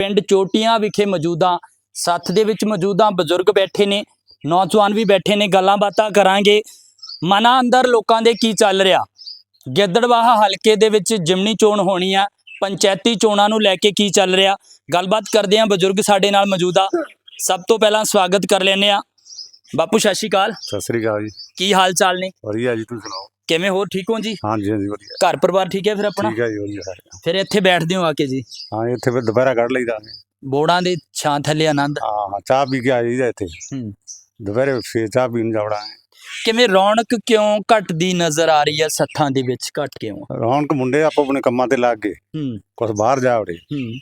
ਪਿੰਡ ਚੋਟੀਆਂ ਵਿਖੇ ਮੌਜੂਦਾ ਸੱਥ ਦੇ ਵਿੱਚ ਮੌਜੂਦਾ ਬਜ਼ੁਰਗ ਬੈਠੇ ਨੇ, ਨੌਜਵਾਨ ਵੀ ਬੈਠੇ ਨੇ, ਗੱਲਾਂ ਬਾਤਾਂ ਕਰਾਂਗੇ। ਮਨਾਂ ਅੰਦਰ ਲੋਕਾਂ ਦੇ ਕੀ ਚੱਲ ਰਿਹਾ? ਗਿੱਦੜਵਾਹਾ ਹਲਕੇ ਦੇ ਵਿੱਚ ਜਿਮਨੀ ਚੋਣ ਹੋਣੀ ਆ। ਪੰਚਾਇਤੀ ਚੋਣਾਂ ਨੂੰ ਲੈ ਕੇ ਕੀ ਚੱਲ ਰਿਹਾ? ਗੱਲਬਾਤ ਕਰਦੇ ਆ ਬਜ਼ੁਰਗ ਸਾਡੇ ਨਾਲ ਮੌਜੂਦਾ ਸਭ ਤੋਂ ਪਹਿਲਾਂ ਸਵਾਗਤ ਕਰ ਲੈਨੇ ਆ ਬਾਪੂ ਸਤਿ ਸ਼੍ਰੀ ਅਕਾਲ। ਸਤਿ ਸ੍ਰੀ ਅਕਾਲ ਜੀ। ਕੀ ਹਾਲ ਚਾਲ ਨੇ? ਵਧੀਆ ਜੀ ਤੁਸੀਂ ਸੁਣਾਓ? ਕਿਵੇਂ ਹੋ ਠੀਕ ਹੋ ਜੀ? ਹਾਂਜੀ ਹਾਂਜੀ ਵਧੀਆ। ਘਰ ਪਰਿਵਾਰ ਠੀਕ ਹੈ ਫਿਰ ਆਪਣਾ? ਠੀਕ ਹੈ ਜੀ ਵਧੀਆ ਸਾਰੇ ਫਿਰ ਇੱਥੇ ਬੈਠਦੇ ਹੋ ਆ ਕੇ ਜੀ? ਹਾਂ ਇੱਥੇ ਫਿਰ ਦੁਪਹਿਰਾ ਕੱਢ ਲਈਦਾ ਬੋੜਾਂ ਦੇ ਛਾਂ ਥੱਲੇ ਆਨੰਦ। ਹਾਂ ਹਾਂ ਚਾਹ ਪੀ ਕੇ ਆ ਜਾਈਦਾ ਇੱਥੇ। ਹੂੰ। ਦੁਪਹਿਰੇ ਫੇਰ ਚਾਹ ਪੀਣ ਜਾਵੜਾ ਕਿਵੇਂ ਰੌਣਕ ਕਿਉਂ ਘਟਦੀ ਨਜ਼ਰ ਆ ਰਹੀ ਹੈ ਸੱਥਾਂ ਦੇ ਵਿੱਚ? ਘਟ ਕਿਉਂ? ਰੌਣਕ ਮੁੰਡੇ ਆਪੋ ਆਪਣੇ ਕੰਮਾਂ ਤੇ ਲੱਗ ਗਏ। ਹੂੰ। ਕੁਛ ਬਾਹਰ ਜਾ ਵੜੇ। ਹੂੰ।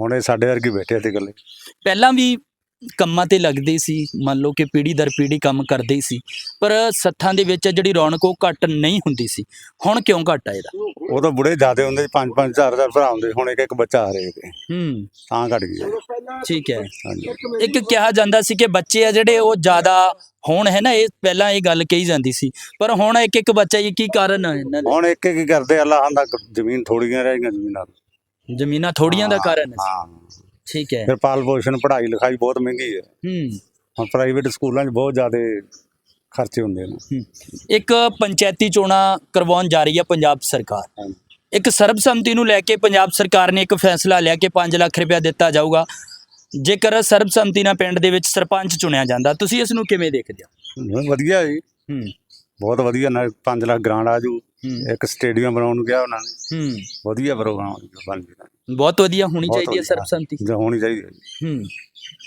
ਹੁਣ ਇਹ ਸਾਡੇ ਵਰਗੇ ਬੈਠੇ ਇੱਥੇ ਇਕੱਲੇ। ਪਹਿਲਾਂ ਵੀ ਕੰਮਾਂ ਤੇ ਲੱਗਦੇ ਸੀ ਮੰਨ ਲਓ ਕਿ ਪੀੜੀ ਦਰ ਪੀੜੀ ਕੰਮ ਕਰਦੇ ਸੀ ਪਰ ਸੱਥਾਂ ਦੇ ਵਿੱਚ ਜਿਹੜੀ ਰੌਣਕ ਉਹ ਘਟ ਨਹੀਂ ਹੁੰਦੀ ਸੀ। ਹੁਣ ਕਿਉਂ ਘਟ ਆ ਇਹਦਾ? ਉਹ ਤਾਂ ਬੁੜੇ ਜ਼ਿਆਦੇ ਹੁੰਦੇ ਸੀ ਪੰਜ ਪੰਜ ਚਾਰ ਚਾਰ ਭਰਾ ਹੁੰਦੇ ਹੁਣ ਇੱਕ ਇੱਕ ਬੱਚਾ ਆ ਰਹੇ ਤੇ ਹੂੰ। ਤਾਂ ਘਟ ਗਈ ਠੀਕ ਹੈ। ਇੱਕ ਕਿਹਾ ਜਾਂਦਾ ਸੀ ਕਿ ਬੱਚੇ ਆ ਜਿਹੜੇ ਉਹ ਜ਼ਿਆਦਾ ਹੁਣ ਹੈ ਨਾ ਇਹ ਪਹਿਲਾਂ ਇਹ ਗੱਲ ਕਹੀ ਜਾਂਦੀ ਸੀ ਪਰ ਹੁਣ ਇੱਕ ਇੱਕ ਬੱਚਾ ਇਹ ਕੀ ਕਾਰਨ ਹੈ ਹੁਣ ਇੱਕ ਇੱਕ ਕਰਦੇ ਅੱਲਾਹ ਦਾ ਜ਼ਮੀਨ ਥੋੜੀਆਂ ਰਹਿ ਗਈਆਂ ਜ਼ਮੀਨਾਂ ਜ਼ਮੀਨਾਂ ਥੋੜੀਆਂ ਦਾ ਕਾਰਨ ਹੈ ਹਾਂ। ਠੀਕ ਹੈ। ਫਿਰ ਪਾਲ ਪੋਸ਼ਣ ਪੜ੍ਹਾਈ ਲਿਖਾਈ ਬਹੁਤ ਮਹਿੰਗੀ ਹੈ। ਹੂੰ। ਹੁਣ ਪ੍ਰਾਈਵੇਟ ਸਕੂਲਾਂ 'ਚ ਬਹੁਤ ਜ਼ਿਆਦੇ ਖਰਚੇ ਹੁੰਦੇ ਨੇ। ਇੱਕ ਪੰਚਾਇਤੀ ਚੋਣਾਂ ਕਰਵਾਉਣ ਜਾ ਰਹੀ ਹੈ ਪੰਜਾਬ ਸਰਕਾਰ। ਇੱਕ ਸਰਬਸੰਮਤੀ ਨੂੰ ਲੈ ਕੇ ਪੰਜਾਬ ਸਰਕਾਰ ਨੇ ਇੱਕ ਫੈਸਲਾ ਲਿਆ ਕਿ 5 ਲੱਖ ਰੁਪਇਆ ਦਿੱਤਾ ਜਾਊਗਾ। ਜੇਕਰ ਸਰਬਸੰਮਤੀ ਨਾਲ ਪਿੰਡ ਦੇ ਵਿੱਚ ਸਰਪੰਚ ਚੁਣਿਆ ਜਾਂਦਾ ਤੁਸੀਂ ਇਸ ਨੂੰ ਕਿਵੇਂ ਦੇਖਦੇ ਹੋ? ਵਧੀਆ ਜੀ। ਹੂੰ। ਬਹੁਤ ਵਧੀਆ ਨਾ 5 ਲੱਖ ਗ੍ਰਾਂਟ ਆ ਜੂ। ਹੂੰ। ਇੱਕ ਸਟੇਡੀਅਮ ਬਣਾਉਣ ਨੂੰ ਕਿਹਾ ਉਹਨਾਂ ਨੇ। ਹੂੰ। ਵਧੀਆ ਪ੍ਰੋਗਰਾਮ ਬਣ ਗਿਆ ਬਹੁਤ ਵਧੀਆ ਹੋਣੀ ਚਾਹੀਦੀ ਹੈ। ਸਰਬਸੰਮਤੀ ਜੇ ਹੋਣੀ ਚਾਹੀਦੀ ਹੈ। ਹੂੰ।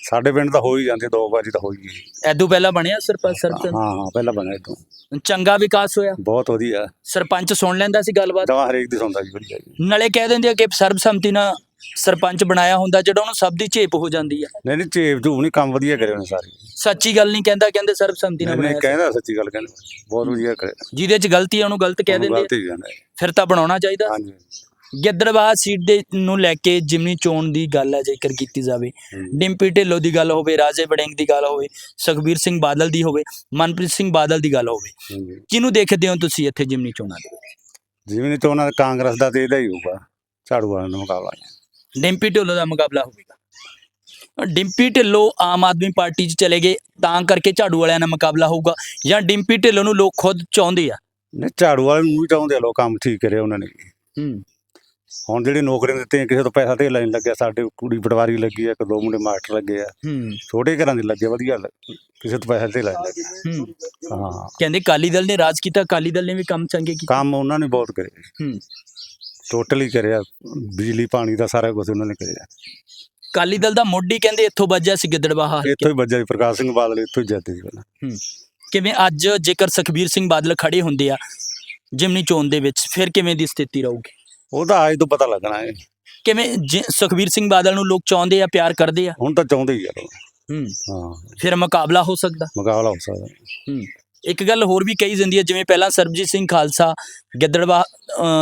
ਸਾਡੇ ਪਿੰਡ ਤਾਂ ਹੋ ਹੀ ਜਾਂਦੀ ਦੋ ਵਾਰੀ ਤਾਂ ਹੋਈ ਗਈ। ਐਦੋਂ ਪਹਿਲਾਂ ਬਣਿਆ ਸਰਪੰਚ ਸਰਬਸੰਮਤੀ ਹਾਂ ਹਾਂ ਪਹਿਲਾਂ ਬਣਿਆ ਇਦੋਂ ਚੰਗਾ ਵਿਕਾਸ ਹੋਇਆ। ਬਹੁਤ ਵਧੀਆ। ਸਰਪੰਚ ਸੁਣ ਲੈਂਦਾ ਸੀ ਗੱਲਬਾਤ? ਦਵਾ ਹਰੇਕ ਦੀ ਸੁਣਦਾ ਜੀ ਵਧੀਆ ਨਾਲੇ ਕਹਿ ਦਿੰਦੇ ਆ ਕਿ ਸਰਬਸੰਮਤੀ ਨਾਲ ਸਰਪੰਚ ਬਣਾਇਆ ਹੁੰਦਾ ਜਿਹੜਾ ਉਹਨੂੰ ਸਭ ਦੀ ਝੇਪ ਹੋ ਜਾਂਦੀ ਆ। ਨਹੀਂ ਨਹੀਂ ਚੇਪ ਝੂਬ ਨਹੀਂ ਕੰਮ ਵਧੀਆ ਕਰੇ ਉਹਨੇ ਸਾਰੇ। ਸੱਚੀ ਗੱਲ ਨਹੀਂ ਕਹਿੰਦਾ ਕਹਿੰਦੇ ਸਰਬਸੰਮਤੀ ਨਾਲ ਨਹੀਂ ਬਣਾਇਆ ਕਹਿੰਦਾ ਸੱਚੀ ਗੱਲ ਕਹਿੰਦਾ। ਬਹੁਤ ਵਧੀਆ ਕਰੇ ਜਿਹਦੇ 'ਚ ਗਲਤੀ ਆ ਉਹਨੂੰ ਗਲਤ ਕਹਿ ਦਿੰਦੇ ਆ। ਗਲਤੀ ਹੈ। ਫਿਰ ਤਾਂ ਬਣਾਉਣਾ ਚਾਹੀਦਾ। ਹਾਂਜੀ। ਗਿੱਦੜਬਾਹਾ ਸੀਟ ਦੇ ਨੂੰ ਲੈ ਕੇ ਜਿਮਨੀ ਚੋਣ ਦੀ ਗੱਲ ਹੈ ਜੇਕਰ ਕੀਤੀ ਜਾਵੇ। ਹੂੰ। ਡਿੰਪੀ ਢਿੱਲੋਂ ਦੀ ਗੱਲ ਹੋਵੇ ਰਾਜੇ ਵੜਿੰਗ ਦੀ ਗੱਲ ਹੋਵੇ ਸੁਖਬੀਰ ਸਿੰਘ ਬਾਦਲ ਦੀ ਹੋਵੇ ਮਨਪ੍ਰੀਤ ਸਿੰਘ ਬਾਦਲ ਦੀ ਗੱਲ ਹੋਵੇ। ਹਾਂਜੀ। ਕਿਹਨੂੰ ਦੇਖਦੇ ਹੋ ਤੁਸੀਂ ਇੱਥੇ ਜਿਮਨੀ ਚੋਣਾਂ ਦੇ ਜਿਵੇਂ ਤਾਂ ਉਹਨਾਂ ਦਾ ਕਾਂਗਰਸ ਦਾ ਤੇ ਇਹਦਾ ਹੀ ਹੋਊਗਾ। ਝਾੜੂ ਵਾਲਿਆਂ ਦਾ ਮੁਕਾਬਲਾ। ਡਿੰਪੀ ਢਿੱਲੋਂ ਦਾ ਮੁਕਾਬਲਾ ਹੋਵੇਗਾ। ਡਿੰਪੀ ਢਿੱਲੋਂ ਆਮ ਆਦਮੀ ਪਾਰਟੀ 'ਚ ਚਲੇ ਗਏ ਤਾਂ ਕਰਕੇ ਝਾੜੂ ਵਾਲਿਆਂ ਨਾਲ ਮੁਕਾਬਲਾ ਹੋਊਗਾ ਜਾਂ ਡਿੰਪੀ ਢਿੱਲੋਂ ਨੂੰ ਲੋਕ ਖੁਦ ਚਾਹੁੰਦੇ ਆ? ਨਹੀਂ ਝਾੜੂ ਵਾਲੇ ਨੂੰ ਵੀ ਚਾਹੁੰਦੇ ਆ ਲੋਕ ਕੰਮ ਠੀਕ ਕਰਿਆ ਉਹਨਾਂ ਨੇ। ਹੂੰ। ਹੁਣ ਜਿਹੜੀ ਨੌਕਰੀਆਂ ਦਿੱਤੀਆਂ ਕਿਸੇ ਤੋਂ ਪੈਸਾ ਤੇ ਲੈਣ ਲੱਗਿਆ ਸਾਡੇ ਕੁੜੀ ਪਟਵਾਰੀ ਲੱਗੀ ਆ ਇੱਕ ਦੋ ਮੁੰਡੇ ਮਾਸਟਰ ਲੱਗੇ ਆ। ਹੂੰ। ਛੋਟੇ ਘਰਾਂ ਦੇ ਲੱਗੇ ਵਧੀਆ। ਕਿਸੇ ਤੋਂ ਪੈਸਾ ਤੇ ਲੈਣ ਲੱਗੇ ਹੂੰ। ਹਾਂ। ਕਹਿੰਦੇ ਕਾਲੀ ਦਲ ਨੇ ਰਾਜ ਕੀਤਾ ਕਾਲੀ ਦਲ ਨੇ ਵੀ ਕੰਮ ਚੰਗੇ ਕੀਤੇ। ਕੰਮ ਉਹਨਾਂ ਨੇ ਬਹੁਤ ਕਰੇ। ਹੂੰ। ਟੋਟਲੀ ਕਰਿਆ ਬਿਜਲੀ ਪਾਣੀ ਦਾ ਸਾਰਾ ਕੁਝ ਉਹਨਾਂ ਨੇ ਕਰਿਆ। ਕਾਲੀ ਦਲ ਦਾ ਮੋਢੀ ਕਹਿੰਦੇ ਇੱਥੋਂ ਵੱਜਿਆ ਸੀ ਗਿੱਦੜਬਾਹਾ ਹਲਕੇ। ਇੱਥੋਂ ਹੀ ਵੱਜਿਆ ਜੀ ਪ੍ਰਕਾਸ਼ ਸਿੰਘ ਬਾਦਲ ਇੱਥੋਂ ਹੀ ਜਿੱਤੇ ਜੀ ਪਹਿਲਾਂ। ਕਿਵੇਂ ਅੱਜ ਜੇਕਰ ਸੁਖਬੀਰ ਸਿੰਘ ਬਾਦਲ ਖੜੇ ਹੁੰਦੇ ਆ ਜਿਮਨੀ ਚੋਣ ਦੇ ਵਿੱਚ ਫਿਰ ਕਿਵੇਂ ਦੀ ਸਥਿਤੀ ਰਹੂਗੀ? ਉਹ ਤਾਂ ਅੱਜ ਤੋਂ ਪਤਾ ਲੱਗਣਾ ਹੈ। ਕਿਵੇਂ ਜੇ ਸੁਖਬੀਰ ਸਿੰਘ ਬਾਦਲ ਨੂੰ ਲੋਕ ਚਾਹੁੰਦੇ ਆ ਪਿਆਰ ਕਰਦੇ ਆ? ਹੁਣ ਤਾਂ ਚਾਹੁੰਦੇ ਹੀ ਆ ਲੋਕ। ਹੂੰ। ਹਾਂ। ਫਿਰ ਮੁਕਾਬਲਾ ਹੋ ਸਕਦਾ? ਮੁਕਾਬਲਾ ਹੋ ਸਕਦਾ। ਹੂੰ। ਇੱਕ ਗੱਲ ਹੋਰ ਵੀ ਕਹੀ ਜਾਂਦੀ ਹੈ ਜਿਵੇਂ ਪਹਿਲਾਂ ਸਰਬਜੀਤ ਸਿੰਘ ਖਾਲਸਾ ਗਿੱਦੜਵਾ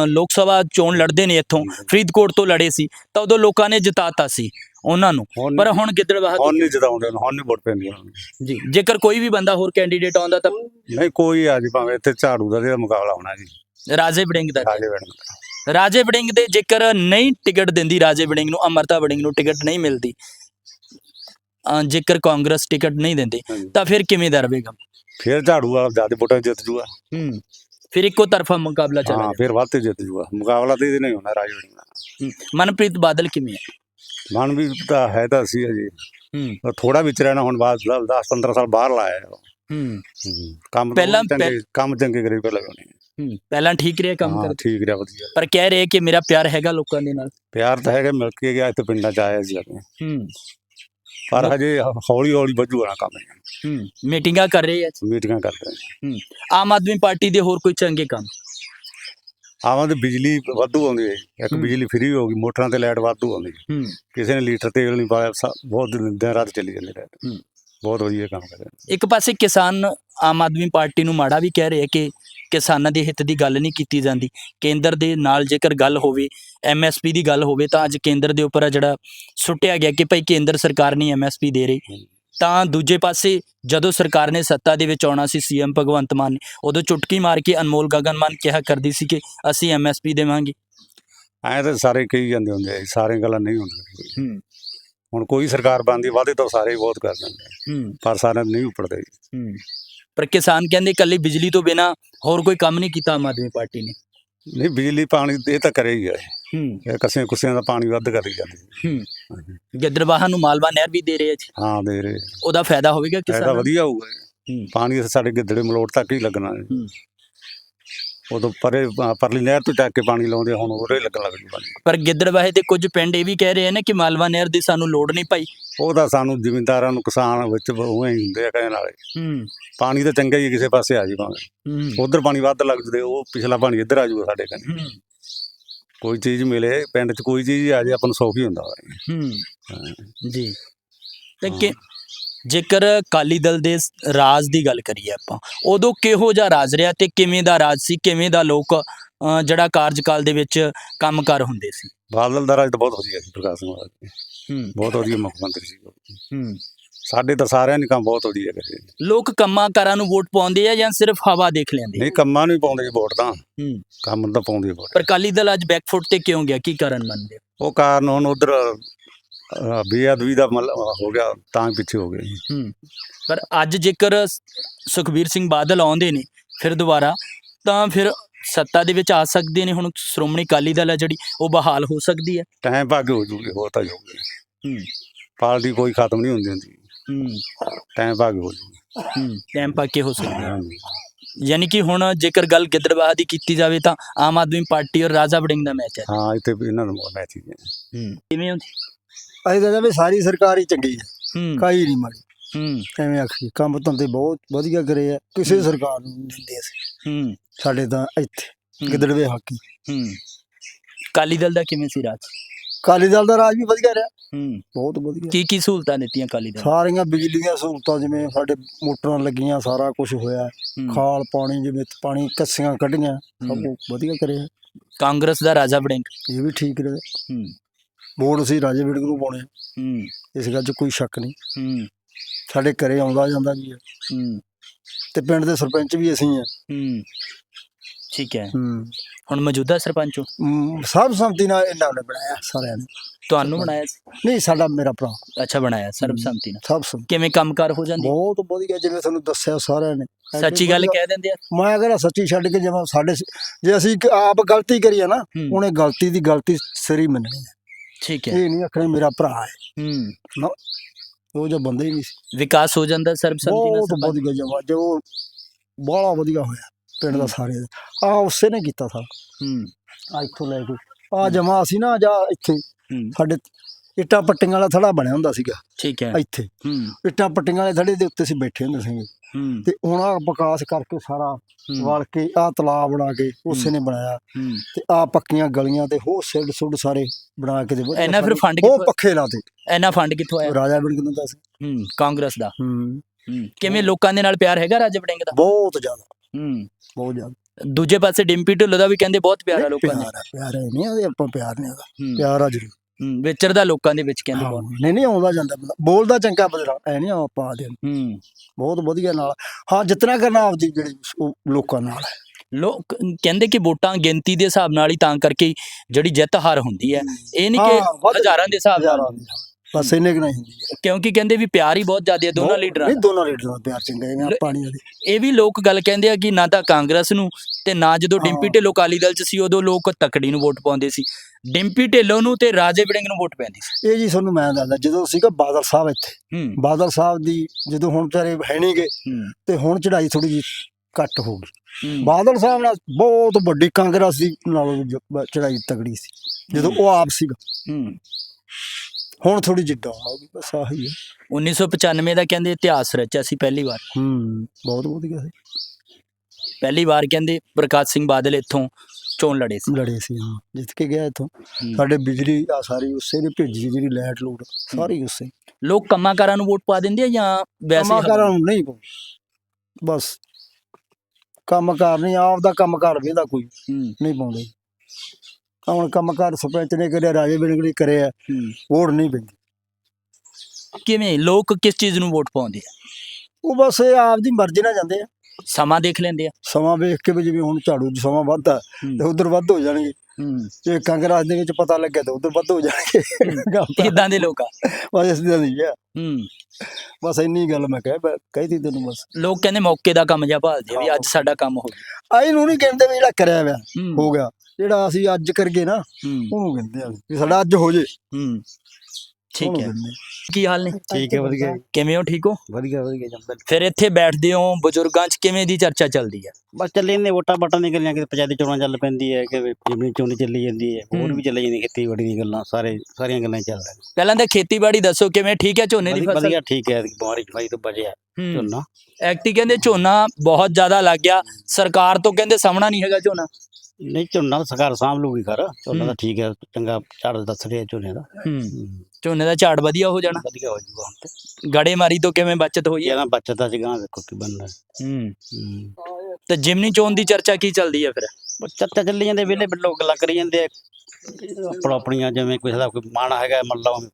ਲੋਕ ਸਭਾ ਚੋਣ ਲੜਦੇ ਨੇ ਇੱਥੋਂ ਫਰੀਦਕੋਟ ਤੋਂ ਲੜੇ ਸੀ ਤਾਂ ਉਦੋਂ ਲੋਕਾਂ ਨੇ ਜਿਤਾਤਾ ਸੀ ਉਹਨਾਂ ਨੂੰ ਪਰ ਹੁਣ ਗਿੱਦੜਵਾਹਾ ਹੁਣ ਨਹੀਂ ਜਿਤਾਉਂਦੇ ਹੁਣ ਨਹੀਂ ਵੋਟ ਪੈਂਦੀ ਜੀ ਜੇਕਰ ਕੋਈ ਵੀ ਬੰਦਾ ਹੋਰ ਕੈਂਡੀਡੇਟ ਆਉਂਦਾ ਤਾਂ ਨਹੀਂ ਕੋਈ ਆ ਜੀ ਭਾਵੇਂ ਇੱਥੇ ਝਾੜੂ ਦਾ ਤੇ ਮੁਕਾਬਲਾ ਹੋਣਾ ਜੀ। ਰਾਜੇ ਵੜਿੰਗ ਦਾ। ਰਾਜੇ ਵੜਨ ਦਾ। ਰਾਜੇ ਵੜਿੰਗ ਦੇ ਜੇਕਰ ਨਹੀਂ ਟਿਕਟ ਦਿੰਦੀ ਰਾਜੇ ਵੜਿੰਗ ਨੂੰ ਅਮਰਤਾ ਵੜਿੰਗ ਨੂੰ ਟਿਕਟ ਨਹੀਂ ਮਿਲਦੀ ਜੇਕਰ ਕਾਂਗਰਸ ਟਿਕਟ ਨਹੀਂ ਦਿੰਦੇ। ਤਾਂ ਫਿਰ ਕਿਵੇਂ ਦਾ ਰਹੇਗਾ? ਫਿਰ ਝਾੜੂ ਵਾਲਾ ਜ਼ਿਆਦਾ ਵੋਟਾਂ ਜਿੱਤ ਜੂਗਾ। ਹੂੰ। ਫਿਰ ਇੱਕੋ ਤਰਫਾ ਮੁਕਾਬਲਾ ਚੱਲ ਹਾਂ ਫਿਰ ਵੱਧ ਜਿੱਤ ਜੂਗਾ। ਮੁਕਾਬਲਾ ਤੇ ਇਹਦੇ ਨਹੀਂ ਹੋਣਾ ਰਾਜੇ ਵੜਨ ਦਾ। ਮਨਪ੍ਰੀਤ ਬਾਦਲ ਕਿਵੇਂ ਹੈ ਮਨ ਵੀ ਤਾਂ ਹੈ ਤਾਂ ਸੀ ਅਜੇ ਹੂੰ। ਥੋੜਾ ਵਿੱਚ ਰਹਿਣਾ ਹੁਣ ਬਾਅਦ 10 15 ਸਾਲ ਬਾਹਰ ਲਾਇਆ ਹੈ। ਹੂੰ। ਕੰਮ ਪਹਿਲਾਂ- ਪਹਿਲਾਂ ਚੰਗੇ ਕੰਮ ਚੰਗੇ ਕਰੇ ਪਹਿਲਾਂ ਉਹਨੇ ਹੂੰ ਪਹਿਲਾਂ ਠੀਕ ਰਿਹਾ ਕੰਮ ਹਾਂ ਕਰ ਠੀਕ ਰਿਹਾ ਵਧੀਆ। ਪਰ ਕਹਿ ਰਹੇ ਕਿ ਮੇਰਾ ਪਿਆਰ ਹੈਗਾ ਲੋਕਾਂ ਦੇ ਨਾਲ। ਪਿਆਰ ਤਾਂ ਹੈਗਾ ਮਿਲ ਕੇ ਗਿਆ ਇੱਥੇ ਪਿੰਡਾਂ ਚ ਆਇਆ ਸੀ ਆਪਣੇ। ਹੂੰ। ਪਰ ਹਜੇ ਹੌਲੀ ਹੌਲੀ ਵਧੂਗਾ ਕੰਮ ਹੂੰ ਮੀਟਿੰਗਾਂ ਕਰ ਰਹੇ ਆ ਮੀਟਿੰਗਾਂ ਕਰਦੇ ਨੇ ਹੂੰ ਆਮ ਆਦਮੀ ਪਾਰਟੀ ਦੇ ਹੋਰ ਕੋਈ ਚੰਗੇ ਕੰਮ ਆਵਾਂ ਤੇ ਬਿਜਲੀ ਵਾਧੂ ਆਉਂਦੀ ਹੈ ਇੱਕ। ਬਿਜਲੀ ਫ੍ਰੀ ਹੋ ਗਈ ਮੋਟਰਾਂ ਤੇ ਲਾਈਟ ਵਾਧੂ ਆਉਂਦੀ ਹੈ। ਕਿਸੇ ਨੇ ਲੀਟਰ ਤੇਲ ਨਹੀਂ ਪਾਇਆ ਬਹੁਤ ਦਿਨ ਰਾਤ ਚੱਲੀ ਜਾਂਦੀ ਲਾਈਟ ਹੂੰ। ਬਹੁਤ ਵਧੀਆ ਕੰਮ ਕਰ ਰਹੇ। ਇੱਕ ਪਾਸੇ ਕਿਸਾਨ ਆਮ ਆਦਮੀ ਪਾਰਟੀ ਨੂੰ ਮਾੜਾ ਵੀ ਕਹਿ ਰਹੇ ਕਿ ਕਿਸਾਨਾਂ ਦੇ ਹਿੱਤ ਦੀ ਗੱਲ ਨਹੀਂ ਕੀਤੀ ਜਾਂਦੀ। ਕੇਂਦਰ ਦੇ ਨਾਲ ਜੇਕਰ ਗੱਲ ਹੋਵੇ ਐਮਐਸਪੀ ਦੀ ਗੱਲ ਹੋਵੇ ਤਾਂ ਅੱਜ ਕੇਂਦਰ ਦੇ ਉੱਪਰ ਆ ਜਿਹੜਾ ਸੁੱਟਿਆ ਗਿਆ ਕਿ ਭਾਈ ਕੇਂਦਰ ਸਰਕਾਰ ਨਹੀਂ ਐਮਐਸਪੀ ਦੇ ਰਹੀ। ਤਾਂ ਦੂਜੇ ਪਾਸੇ ਜਦੋਂ ਸਰਕਾਰ ਨੇ ਸੱਤਾ ਦੇ ਵਿੱਚ ਆਉਣਾ ਸੀ ਸੀਐਮ ਭਗਵੰਤ ਮਾਨ ਨੇ ਉਦੋਂ ਚੁਟਕੀ ਮਾਰ ਕੇ ਅਨਮੋਲ ਗਗਨ ਮਾਨ ਕਿਹਾ ਕਰਦੀ ਸੀ ਕਿ ਅਸੀਂ ਐਮਐਸਪੀ ਦੇਵਾਂਗੇ। ਐਂ ਤਾਂ ਸਾਰੇ ਕਹੀ ਜਾਂਦੇ ਹੁੰਦੇ ਆ, ਸਾਰੀਆਂ ਗੱਲਾਂ ਨਹੀਂ ਹੁੰਦੀਆਂ। ਹੂੰ। ਹੁਣ ਕੋਈ ਸਰਕਾਰ ਬਣਦੀ ਵਾਅਦੇ ਤਾਂ ਸਾਰੇ ਬਹੁਤ ਕਰ ਦਿੰਦੇ ਪਰ ਸਾਰੇ ਨਹੀਂ ਉੱਪੜਦੇ। ਹੂੰ। ਪਰ ਕਿਸਾਨ ਕਹਿੰਦੇ ਕੱਲੀ ਬਿਜਲੀ ਤੋਂ ਬਿਨਾ ਹੋਰ ਕੋਈ ਕੰਮ ਨਹੀਂ ਕੀਤਾ ਆਮ ਆਦਮੀ ਪਾਰਟੀ ਨੇ। ਨਹੀਂ ਬਿਜਲੀ ਪਾਣੀ ਇਹ ਤਾਂ ਕਰੇ ਹੀ ਹੂੰ। ਇਹ ਕਸੇ ਕੁਸਿਆਂ ਦਾ ਪਾਣੀ ਵੱਧ ਕਰੀ ਜਾਂਦੀ। ਹੂੰ। ਗਿੱਦੜਬਾਹਾਂ ਨੂੰ ਮਾਲਵਾ ਨਹਿਰ ਵੀ ਦੇ ਰਹੇ ਆ ਜੀ। ਹਾਂ ਦੇ ਰਹੇ ਉਹਦਾ ਫਾਇਦਾ ਹੋਵੇਗਾ ਕਿਸਾਨਾਂ ਨੂੰ? ਵਧੀਆ ਹੋਊਗਾ। ਹੂੰ। ਪਾਣੀ ਸਾਡੇ ਗਿੱਦੜੇ ਮਲੋਟ ਤੱਕ ਹੀ ਲੱਗਣਾ ਹੈ। ਉਦੋਂ ਪਰੇ ਪਰਲੀ ਨਹਿਰ ਤੋਂ ਚੱਕ ਕੇ ਪਾਣੀ ਲਾਉਂਦੇ ਹੁਣ ਉਰੇ ਲੱਗਣ ਲੱਗ ਜੂ ਪਾਣੀ। ਪਰ ਗਿੱਦੜਬਾਹੇ ਦੇ ਕੁਝ ਪਿੰਡ ਇਹ ਵੀ ਕਹਿ ਰਹੇ ਨੇ ਕਿ ਮਾਲਵਾ ਨਹਿਰ ਦੀ ਸਾਨੂੰ ਲੋੜ ਨਹੀਂ ਭਾਈ। ਉਹ ਤਾਂ ਸਾਨੂੰ ਜ਼ਿਮੀਂਦਾਰਾਂ ਨੂੰ ਕਿਸਾਨ ਵਿੱਚ ਉਵੇਂ ਹੀ ਹੁੰਦੇ ਆ ਕਹਿਣ ਵਾਲੇ। ਹੂੰ। ਪਾਣੀ ਤਾਂ ਚੰਗਾ ਹੀ ਕਿਸੇ ਪਾਸੇ ਆ ਜੀ ਭਾਵੇਂ। ਹੂੰ। ਉਧਰ ਪਾਣੀ ਵੱਧ ਲੱਗ ਜੂਦੇ ਉਹ ਪਿਛਲਾ ਪਾਣੀ ਇੱਧਰ ਆ ਜੂਗਾ ਸਾਡੇ ਕੰਨ। ਕੋਈ ਚੀਜ਼ ਮਿਲੇ ਪਿੰਡ 'ਚ ਕੋਈ ਚੀਜ਼ ਆ ਜੇ ਆਪਾਂ ਨੂੰ ਸੌਖ ਹੁੰਦਾ ਹੂੰ। ਜੀ। ਤੇ ਕਿ ਜੇਕਰ ਅਕਾਲੀ ਦਲ ਦੇ ਸ- ਰਾਜ ਦੀ ਗੱਲ ਕਰੀਏ ਆਪਾਂ ਉਦੋਂ ਕਿਹੋ ਜਿਹਾ ਰਾਜ ਰਿਹਾ ਤੇ ਕਿਵੇਂ ਦਾ ਰਾਜ ਸੀ ਕਿਵੇਂ ਦਾ ਲੋਕ ਅ, ਜਿਹੜਾ ਕਾਰਜਕਾਲ ਦੇ ਵਿੱਚ ਕੰਮਕਾਰ ਹੁੰਦੇ ਸੀ ਬਾਦਲ ਦਾ ਰਾਜ ਤਾਂ ਬਹੁਤ ਵਧੀਆ ਸੀ ਪ੍ਰਕਾਸ਼ ਸਿੰਘ ਬਾਦਲ ਜੀ। ਹੂੰ ਬਹੁਤ ਵਧੀਆ ਮੁੱਖ ਮੰਤਰੀ ਸੀ ਉਹ। ਹੂੰ ਸਾਡੇ ਤਾਂ ਸਾਰਿਆਂ ਨੇ ਕੰਮ ਬਹੁਤ ਵਧੀਆ ਕਰੇ ਲੋਕ ਕੰਮਾਂ ਕਾਰਾਂ ਨੂੰ ਵੋਟ ਪਾਉਂਦੇ ਆ ਜਾਂ ਸਿਰਫ ਹਵਾ ਦੇਖ ਲੈਂਦੇ ਆ? ਨਹੀਂ ਕੰਮਾਂ ਨੂੰ ਹੀ ਪਾਉਂਦੇ ਜੀ ਵੋਟ ਤਾਂ ਹੂੰ ਕੰਮ ਤਾਂ ਪਾਉਂਦੇ ਵੋਟ ਪਰ ਅਕਾਲੀ ਦਲ ਅੱਜ ਬੈਕਫੁੱਟ ਤੇ ਕਿਉਂ ਗਿਆ ਕੀ ਕਾਰਨ ਮੰਨਦੇ ਹੋ? ਉਹ ਕਾਰਨ ਹੁਣ ਉਧਰ ਬੇਅਦਬੀ ਦਾ ਮਤਲਬ ਹੋ ਗਿਆ ਤਾਂ ਪਿੱਛੇ ਹੋ ਗਏ ਹੂੰ ਪਰ ਅੱਜ ਜੇਕਰ ਸੁਖਬੀਰ ਸਿੰਘ ਬਾਦਲ ਆਉਂਦੇ ਨੇ ਫਿਰ ਦੁਬਾਰਾ ਤਾਂ ਫਿਰ ਸੱਤਾ ਦੇ ਵਿੱਚ ਆ ਸਕਦੇ ਨੇ ਹੁਣ ਸ਼੍ਰੋਮਣੀ ਅਕਾਲੀ ਦਲ ਹੈ ਜਿਹੜੀ ਉਹ ਬਹਾਲ ਹੋ ਸਕਦੀ ਹੈ। ਟਾਈਮ ਭਾਗੇ ਹੋ ਜੂਗੇ ਹੋ ਤਾਂ ਜਾਊਗੇ ਹੂੰ। ਪਾਰਟੀ ਕੋਈ ਖਤਮ ਨਹੀਂ ਹੁੰਦੀ ਹੁੰਦੀ। ਹੂੰ। ਟਾਈਮ ਭਾਗੇ ਹੋ ਜੂਗੇ ਹੂੰ ਟਾਈਮ ਪਾ ਕੇ ਹੋ ਸਕਦਾ ਯਾਨੀ ਕਿ ਹੁਣ ਜੇਕਰ ਗੱਲ ਗਿੱਦੜਬਾਹਾ ਦੀ ਕੀਤੀ ਜਾਵੇ ਤਾਂ ਆਮ ਆਦਮੀ ਪਾਰਟੀ ਔਰ ਰਾਜਾ ਵੜਿੰਗ ਦਾ ਮੈਚ ਹੈ। ਹਾਂ ਇੱਥੇ ਵੀ ਇਹਨਾਂ ਨੂੰ ਮੈਚ ਹੀ ਹੈ ਹੂੰ। ਕਿਵੇਂ ਹੁੰਦੀ? ਅਸੀਂ ਕਹਿੰਦੇ ਸਾਰੀ ਸਰਕਾਰ ਹੀ ਚੰਗੀ ਹੈ ਕਾਈ ਨਹੀਂ ਮਾੜੀ। ਹੂੰ। ਐਵੇਂ ਆਖੀ ਕੰਮ ਧੰਦੇ ਬਹੁਤ ਵਧੀਆ ਕਰੇ ਆ ਕਿਸੇ ਸਰਕਾਰ ਨੂੰ ਨਹੀਂ ਦਿੰਦੇ ਅਸੀਂ। ਹੂੰ। ਸਾਡੇ ਤਾਂ ਇੱਥੇ ਗਿੱਦੜਵੇ ਹਾਕੀ। ਹੂੰ। ਅਕਾਲੀ ਦਲ ਦਾ ਕਿਵੇਂ ਸੀ ਰਾਜ? ਕਾਲੀ ਦਲ ਦਾ ਰਾਜ ਵੀ ਵਧੀਆ ਰਿਹਾ। ਹੂੰ। ਬਹੁਤ ਵਧੀਆ। ਕੀ ਕੀ ਸਹੂਲਤਾਂ ਦਿੱਤੀਆਂ ਅਕਾਲੀ ਦਲ? ਸਾਰੀਆਂ ਬਿਜਲੀ ਦੀਆਂ ਸਹੂਲਤਾਂ ਜਿਵੇਂ ਸਾਡੇ ਮੋਟਰਾਂ ਲੱਗੀਆਂ ਸਾਰਾ ਕੁਝ ਹੋਇਆ। ਖਾਲ ਪਾਣੀ ਜਿਵੇਂ ਪਾਣੀ ਕੱਸੀਆਂ ਕੱਢੀਆਂ ਸਭ ਵਧੀਆ ਕਰਿਆ। ਕਾਂਗਰਸ ਦਾ ਰਾਜਾ ਵੜਿੰਗ। ਇਹ ਵੀ ਠੀਕ ਰਿਹਾ। ਹੂੰ। ਵੋਟ ਅਸੀਂ ਰਾਜੇ ਵਿੜਕ ਨੂੰ ਪਾਉਣੇ ਆ। ਹੂੰ। ਇਸ ਗੱਲ 'ਚ ਕੋਈ ਸ਼ੱਕ ਨਹੀਂ। ਹੂੰ। ਸਾਡੇ ਘਰੇ ਆਉਂਦਾ ਜਾਂਦਾ ਵੀ ਹੈ ਹੂੰ। ਤੇ ਪਿੰਡ ਦੇ ਸਰਪੰਚ ਵੀ ਅਸੀਂ ਆ। ਹੂੰ। ਠੀਕ ਹੈ। ਹੂੰ। ਹੁਣ ਮੌਜੂਦਾ ਸਰਪੰਚ ਹੋ? ਸਰਬ ਸੰਮਤੀ ਨਾਲ ਇਹਨਾਂ ਨੇ ਬਣਾਇਆ ਸਾਰਿਆਂ ਨੇ। ਤੁਹਾਨੂੰ ਬਣਾਇਆ ਸੀ? ਨਹੀਂ ਸਾਡਾ ਮੇਰਾ ਭਰਾ। ਅੱਛਾ ਬਣਾਇਆ ਸਰਬਸੰਮਤੀ ਨਾਲ। ਸਭ ਸੰਮਤੀ। ਕਿਵੇਂ ਕੰਮਕਾਰ ਹੋ ਜਾਂਦੀ? ਬਹੁਤ ਵਧੀਆ ਜਿਵੇਂ ਤੁਹਾਨੂੰ ਦੱਸਿਆ ਸਾਰਿਆਂ ਨੇ। ਸੱਚੀ ਗੱਲ ਕਹਿ ਦਿੰਦੇ ਆ? ਮੈਂ ਅਗਰ ਸੱਚੀ ਛੱਡ ਕੇ ਜਿਵੇਂ ਸਾਡੇ ਸ- ਜੇ ਅਸੀਂ ਇੱਕ ਆਪ ਗਲਤੀ ਕਰੀਏ ਨਾ ਹੂੰ, ਉਹਨੇ ਗਲਤੀ ਦੀ ਗਲਤੀ ਸਿਰ ਹੀ ਮੰਨਣੀ ਹੈ ਠੀਕ ਹੈ। ਇਹ ਨਹੀਂ ਆਖਣਾ ਮੇਰਾ ਭਰਾ ਹੈ। ਹੂੰ। ਉਹ ਜੋ ਬੰਦੇ ਹੀ ਨਹੀਂ ਸੀ। ਵਿਕਾਸ ਹੋ ਜਾਂਦਾ ਸਰਬਸੰਮਤੀ ਨਾਲ ਬਹੁਤ? ਵਧੀਆ ਜੋ ਬਾਹਲਾ ਵਧੀਆ ਹੋਇਆ ਪਿੰਡ ਦਾ। ਸਾਰੇ ਆ ਉਸੇ ਨੇ ਕੀਤਾ ਸਾਰਾ ਹੂੰ। ਆ ਇੱਥੋਂ ਲੈ ਕੇ। ਆ ਜਮਾ ਅਸੀਂ ਨਾ ਜਾ ਇੱਥੇ ਸਾਡੇ ਇੱਟਾਂ ਪੱਟੀਆਂ ਵਾਲਾ ਥੜਾ ਬਣਿਆ ਹੁੰਦਾ ਸੀਗਾ। ਠੀਕ ਹੈ। ਇੱਥੇ। ਹੂੰ। ਇੱਟਾਂ ਪੱਟੀਆਂ ਵਾਲੇ ਥੜੇ ਦੇ ਉੱਤੇ ਅਸੀਂ ਬੈਠੇ ਹੁੰਦੇ ਸੀਗੇ। ਹੂੰ। ਤੇ ਹੁਣ ਆ ਵਿਕਾਸ ਕਰਕੇ ਸਾਰਾ ਵਲ ਕੇ ਆ ਤਲਾਬ ਬਣਾ ਕੇ ਉਸੇ ਨੇ ਬਣਾਇਆ। ਤੇ ਆ ਪੱਕੀਆਂ ਗਲੀਆਂ ਤੇ ਹੋ ਸਿੱਡ ਸੁੱਡ ਸਾਰੇ ਬਣਾ ਕੇ ਦੇ ਇਹਨਾਂ ਫਿਰ ਫੰਡ ਉਹ ਪੱਖੇ ਲਾਤੇ ਇਹਨਾਂ ਫੰਡ ਕਿੱਥੋਂ ਆਇਆ? ਰਾਜਾ ਬਿਲਕ ਦਿੰਦਾ ਸੀ। ਹੂੰ ਕਾਂਗਰਸ ਦਾ। ਹੂੰ। ਕਿਵੇਂ ਲੋਕਾਂ ਦੇ ਨਾਲ ਪਿਆਰ ਹੈਗਾ ਰਾਜਾ ਵੜਿੰਗ ਦਾ? ਬਹੁਤ ਜ਼ਿਆਦਾ। ਹੂੰ। ਬਹੁਤ ਜ਼ਿਆਦਾ। ਦੂਜੇ ਪਾਸੇ ਡਿੰਪੀ ਢਿੱਲੋਂ ਦਾ ਵੀ ਕਹਿੰਦੇ ਬਹੁਤ ਪਿਆਰ ਲੋਕਾਂ ਦਾ। ਪਿਆਰ ਹੈ ਨਹੀਂ ਆਪਾਂ ਪਿਆਰ ਨਹੀਂ ਉਹਦਾ ਹੂੰ। ਪਿਆਰ ਆ ਜ਼ਰੂਰ। ਹੂੰ, ਵਿਚਰਦਾ ਲੋਕਾਂ ਦੇ ਵਿੱਚ ਕਹਿੰਦੇ ਹਾਂ, ਨਹੀਂ ਨਹੀਂ ਆਉਂਦਾ ਜਾਂਦਾ ਬੰਦਾ। ਬੋਲਦਾ ਚੰਗਾ ਬਦਲਾ ਐ ਨਹੀਂ ਆਪਾਂ ਦੇ ਹੂੰ। ਬਹੁਤ ਵਧੀਆ ਨਾਲ। ਹਾਂ ਜਿਤਨਾ ਕਰਨਾ ਆਪਦੀ ਜਿਹੜੀ ਉਹ ਲੋਕਾਂ ਨਾਲ। ਹੈ ਲੋਕ ਕਹਿੰਦੇ ਕਿ ਵੋਟਾਂ ਗਿਣਤੀ ਦੇ ਹਿਸਾਬ ਨਾਲ ਹੀ ਤਾਂ ਕਰਕੇ ਜਿਹੜੀ ਜਿੱਤ ਹਾਰ ਹੁੰਦੀ ਹੈ। ਇਹ ਨਹੀਂ ਕਿ ਵੱਧ- ਹਜ਼ਾਰਾਂ ਦੇ ਹਿਸਾਬ ਨਾਲ। ਹਜ਼ਾਰਾਂ ਦੀ, ਹਾਂ। ਬਸ ਇੰਨੇ ਕਿ ਨਹੀਂ ਹੁੰਦੀ ਹੈ। ਕਿਉਂਕਿ ਕਹਿੰਦੇ ਵੀ ਪਿਆਰ ਹੀ ਬਹੁਤ ਜ਼ਿਆਦਾ ਹੈ ਦੋਨਾਂ ਲੀਡਰਾਂ ਨਹੀਂ ਦਾ ਦੋਨਾਂ ਲੀਡਰਾਂ ਦਾ ਪਿਆਰ ਚੰਗਾ ਹੈ ਲ- ਪਾਣੀ ਵਾਲੀ। ਇਹ ਵੀ ਲੋਕ ਗੱਲ ਕਹਿੰਦੇ ਆ ਕਿ ਨਾ ਤਾਂ ਕਾਂਗਰਸ ਨੂੰ ਤੇ ਨਾ ਜਦੋਂ ਡਿੰਪੀ ਹਾਂ। ਢਿੱਲੋਂ ਅਕਾਲੀ ਦਲ ਚ ਸੀ ਉਦੋਂ ਲੋਕ ਤਕੜੀ ਨੂੰ ਵੋਟ ਪਾਉਂਦੇ ਸੀ। ਡਿੰਪੀ ਢਿੱਲੋਂ ਨੂੰ ਤੇ ਰਾਜੇ ਵੜਿੰਗ ਨੂੰ ਵੋਟ ਪੈਂਦੀ ਸੀ। ਇਹ ਜੀ ਤੁਹਾਨੂੰ ਮੈਂ ਦੱਸਦਾ ਜਦੋਂ ਸੀਗਾ ਬਾਦਲ ਸਾਹਿਬ ਇੱਥੇ ਹੂੰ। ਬਾਦਲ ਸਾਹਿਬ ਦੀ ਜਦੋਂ ਹੁਣ ਵਿਚਾਰੇ ਹੈ ਨਹੀਂਗੇ ਹੂੰ। ਤੇ ਹੁਣ ਚੜਾਈ ਥੋੜੀ ਜਿਹੀ ਘੱਟ ਹੋ ਗਈ। ਹੂੰ, ਬਾਦਲ ਸਾਹਿਬ ਨਾਲ ਬਹੁਤ ਵੱਡੀ ਕਾਂਗਰਸ ਦੀ ਨਾਲੋਂ ਚੜਾਈ ਤਗੜੀ ਸੀ ਜਦੋਂ ਉਹ ਆਪ ਸੀਗਾ। ਹੂੰ। ਹੁਣ ਥੋੜੀ ਜਿਹੀ ਡਾਊਨ ਹੋ ਗਈ ਬਸ ਆਹੀ ਹੈ 1995 ਦਾ ਕਹਿੰਦੇ ਇਤਿਹਾਸ ਰਚਿਆ ਸੀ ਪਹਿਲੀ ਵਾਰ। ਹੂੰ ਬਹੁਤ ਵਧੀਆ ਸੀ। ਪਹਿਲੀ ਵਾਰ ਕਹਿੰਦੇ ਪ੍ਰਕਾਸ਼ ਸਿੰਘ ਬਾਦਲ ਇੱਥੋਂ ਚੋਣ ਲੜੇ ਸੀ। ਲੜੇ ਸੀ ਹਾਂ ਜਿੱਤ ਕੇ ਗਿਆ ਇੱਥੋਂ। ਸਾਡੇ ਬਿਜਲੀ ਆ ਸਾਰੀ ਉਸੇ ਨੇ ਭੇਜੀ ਜਿਹੜੀ ਲਾਈਟ ਲੋਡ ਸਾਰੀ ਉਸੇ। ਲੋਕ ਕੰਮਾਂ ਨੂੰ ਵੋਟ ਪਾ ਦਿੰਦੇ ਆ ਜਾਂ ਵੈਸੇ ਕੰਮਕਾਰਾਂ ਨੂੰ ਨਹੀਂ ਪਾਉਂਦੇ। ਬਸ। ਕੰਮਕਾਰ ਨਹੀਂ ਆਪ ਦਾ ਕੰਮਕਾਰ ਵੇਦਾ ਕੋਈ। ਨਹੀਂ ਪਾਉਂਦੇ। ਹੁਣ ਕੰਮਕਾਰ ਸਰਪੰਚ ਨੇ ਕਰਿਆ ਰਾਜੇ ਬਿਲਕ ਨੇ ਕਰਿਆ ਵੋਟ ਨਹੀਂ ਪੈਂਦੀ। ਕਿਵੇਂ? ਲੋਕ ਕਿਸ ਚੀਜ਼ ਨੂੰ ਵੋਟ ਪਾਉਂਦੇ ਆ? ਉਹ ਬਸ ਇਹ ਆਪ ਦੀ ਮਰਜ਼ੀ ਨਾਲ ਜਾਂਦੇ ਆ। ਸਮਾਂ ਦੇਖ ਲੈਂਦੇ ਆ। ਸਮਾਂ ਵੇਖ ਕੇ ਵੀ ਜਿਵੇਂ ਹੁਣ ਝਾੜੂ 'ਚ ਸਮਾਂ ਵੱਧਦਾ। ਤੇ ਉਧਰ ਵੱਧ ਹੋ ਜਾਣਗੇ। ਹੂੰ। ਜੇ ਕਾਂਗਰਸ ਦੇ ਵਿੱਚ ਪਤਾ ਲੱਗਿਆ ਤਾਂ ਉਧਰ ਵੱਧ ਹੋ ਜਾਣਗੇ। ਤਾਂ ਇਦਾਂ ਦੇ ਲੋਕ ਆ? ਬਸ ਇਸ ਦਾ ਨਹੀਂ ਆ। ਹੂੰ। ਬਸ ਇੰਨੀ ਗੱਲ ਮੈਂ ਕਹਿ ਕਹਿਤੀ ਤੈਨੂੰ ਬਸ। ਲੋਕ ਕਹਿੰਦੇ ਮੌਕੇ ਦਾ ਕੰਮ ਜਿਹਾ ਭਾਲਦੇ ਵੀ ਅੱਜ ਸਾਡਾ ਕੰਮ ਹੋ ਗਿਆ। ਆਈ ਨੂੰ ਨਹੀਂ ਕਹਿੰਦੇ ਵੀ ਜਿਹੜਾ ਕਰਿਆ ਹੋਇਆ ਹੂੰ। ਗਿਆ। ਜਿਹੜਾ ਅਸੀਂ ਅੱਜ ਕਰਗੇ ਨਾ ਉਹਨੂੰ ਕਹਿੰਦੇ ਆ ਵੀ ਸਾਡਾ ਅੱਜ ਹੋ ਜੇ। ਹੂੰ। ਠੀਕ ਹੈ। ਕੀ ਹਾਲ ਨੇ? ਠੀਕ ਹੈ ਵਧੀਆ। ਕਿਵੇਂ ਹੋ ਠੀਕ ਹੋ? ਵਧੀਆ ਵਧੀਆ ਜੰਦਰ ਫਿਰ ਇੱਥੇ ਬੈਠਦੇ ਹੋ ਬਜ਼ੁਰਗਾਂ 'ਚ ਕਿਵੇਂ ਦੀ ਚਰਚਾ ਚੱਲਦੀ ਹੈ? ਬਸ ਚੱਲੇ ਨੇ ਵੋਟਾਂ ਬਾਟਾਂ ਨਿਕਲੀਆਂ ਕਿ ਪੰਚਾਇਤੀ ਚੋਣਾਂ ਚੱਲ ਪੈਂਦੀ ਹੈ ਕਿ ਜਿਮਨੀ ਚੋਣ ਚੱਲੀ ਜਾਂਦੀ ਹੈ ਹੋਰ। ਵੀ ਚੱਲੀ ਜਾਂਦੀ ਖੇਤੀਬਾੜੀ ਦੀਆਂ ਗੱਲਾਂ ਸਾਰੇ ਸਾਰੀਆਂ ਗੱਲਾਂ ਚੱਲ ਰਹੀਆਂ। ਪਹਿਲਾਂ ਤਾਂ ਖੇਤੀਬਾੜੀ ਦੱਸੋ ਕਿਵੇਂ ਠੀਕ ਹੈ ਝੋਨੇ ਦੀ ਫਸਲ? ਵਧੀਆ ਠੀਕ ਹੈ ਬਿਮਾਰੀ ਜਵਾਈ ਤੋਂ ਬਚਿਆ ਝੋਨਾ। ਐਕਟੀ ਕਹਿੰਦੇ ਝੋਨਾ ਬਹੁਤ ਜ਼ਿਆਦਾ ਲੱਗ ਗਿਆ ਸਰਕਾਰ ਤੋਂ ਕਹਿੰਦੇ ਸਾਹਮਣਾ ਨਹੀਂ ਹੈਗਾ ਝੋਨਾ? ਨਹੀਂ ਝੋਨਾ ਸਰਕਾਰ ਸਾਂਭ ਲੂਗੀ ਖਰ ਝੋਨਾ। ਤਾਂ ਠੀਕ ਹੈ ਚੰਗਾ ਝਾੜ ਦੱਸ ਰਿਹਾ ਝੋਨੇ ਦਾ। ਹੂੰ। ਝੋਨੇ ਦਾ ਝਾੜ ਵਧੀਆ ਹੋ ਜਾਣਾ। ਵਧੀਆ ਹੋ ਜੂਗਾ ਹੁਣ ਤੇ। ਗੜੇਮਾਰੀ ਤੋਂ ਕਿਵੇਂ ਬਚਤ ਹੋਈ ਹੈ ਨਾ ਬਚਦਾ ਸੀ ਗਾਂ ਦੇਖੋ ਕੀ ਬਣਨਾ ਹੂੰ। ਹੂੰ। ਤੇ ਜਿਮਨੀ ਚੋਣ ਦੀ ਚਰਚਾ ਕੀ ਚੱਲਦੀ ਹੈ ਫਿਰ? ਚਰਚਾ ਚੱਲੀ ਜਾਂਦੇ ਵਿਹਲੇ ਲੋਕ ਗੱਲਾਂ ਕਰੀ ਜਾਂਦੇ ਆ। ਆਪਣਾ ਆਪਣੀਆਂ ਜਿਵੇਂ ਕਿਸੇ ਦਾ ਕੋਈ ਮਾਣ ਹੈਗਾ ਮਤਲਬ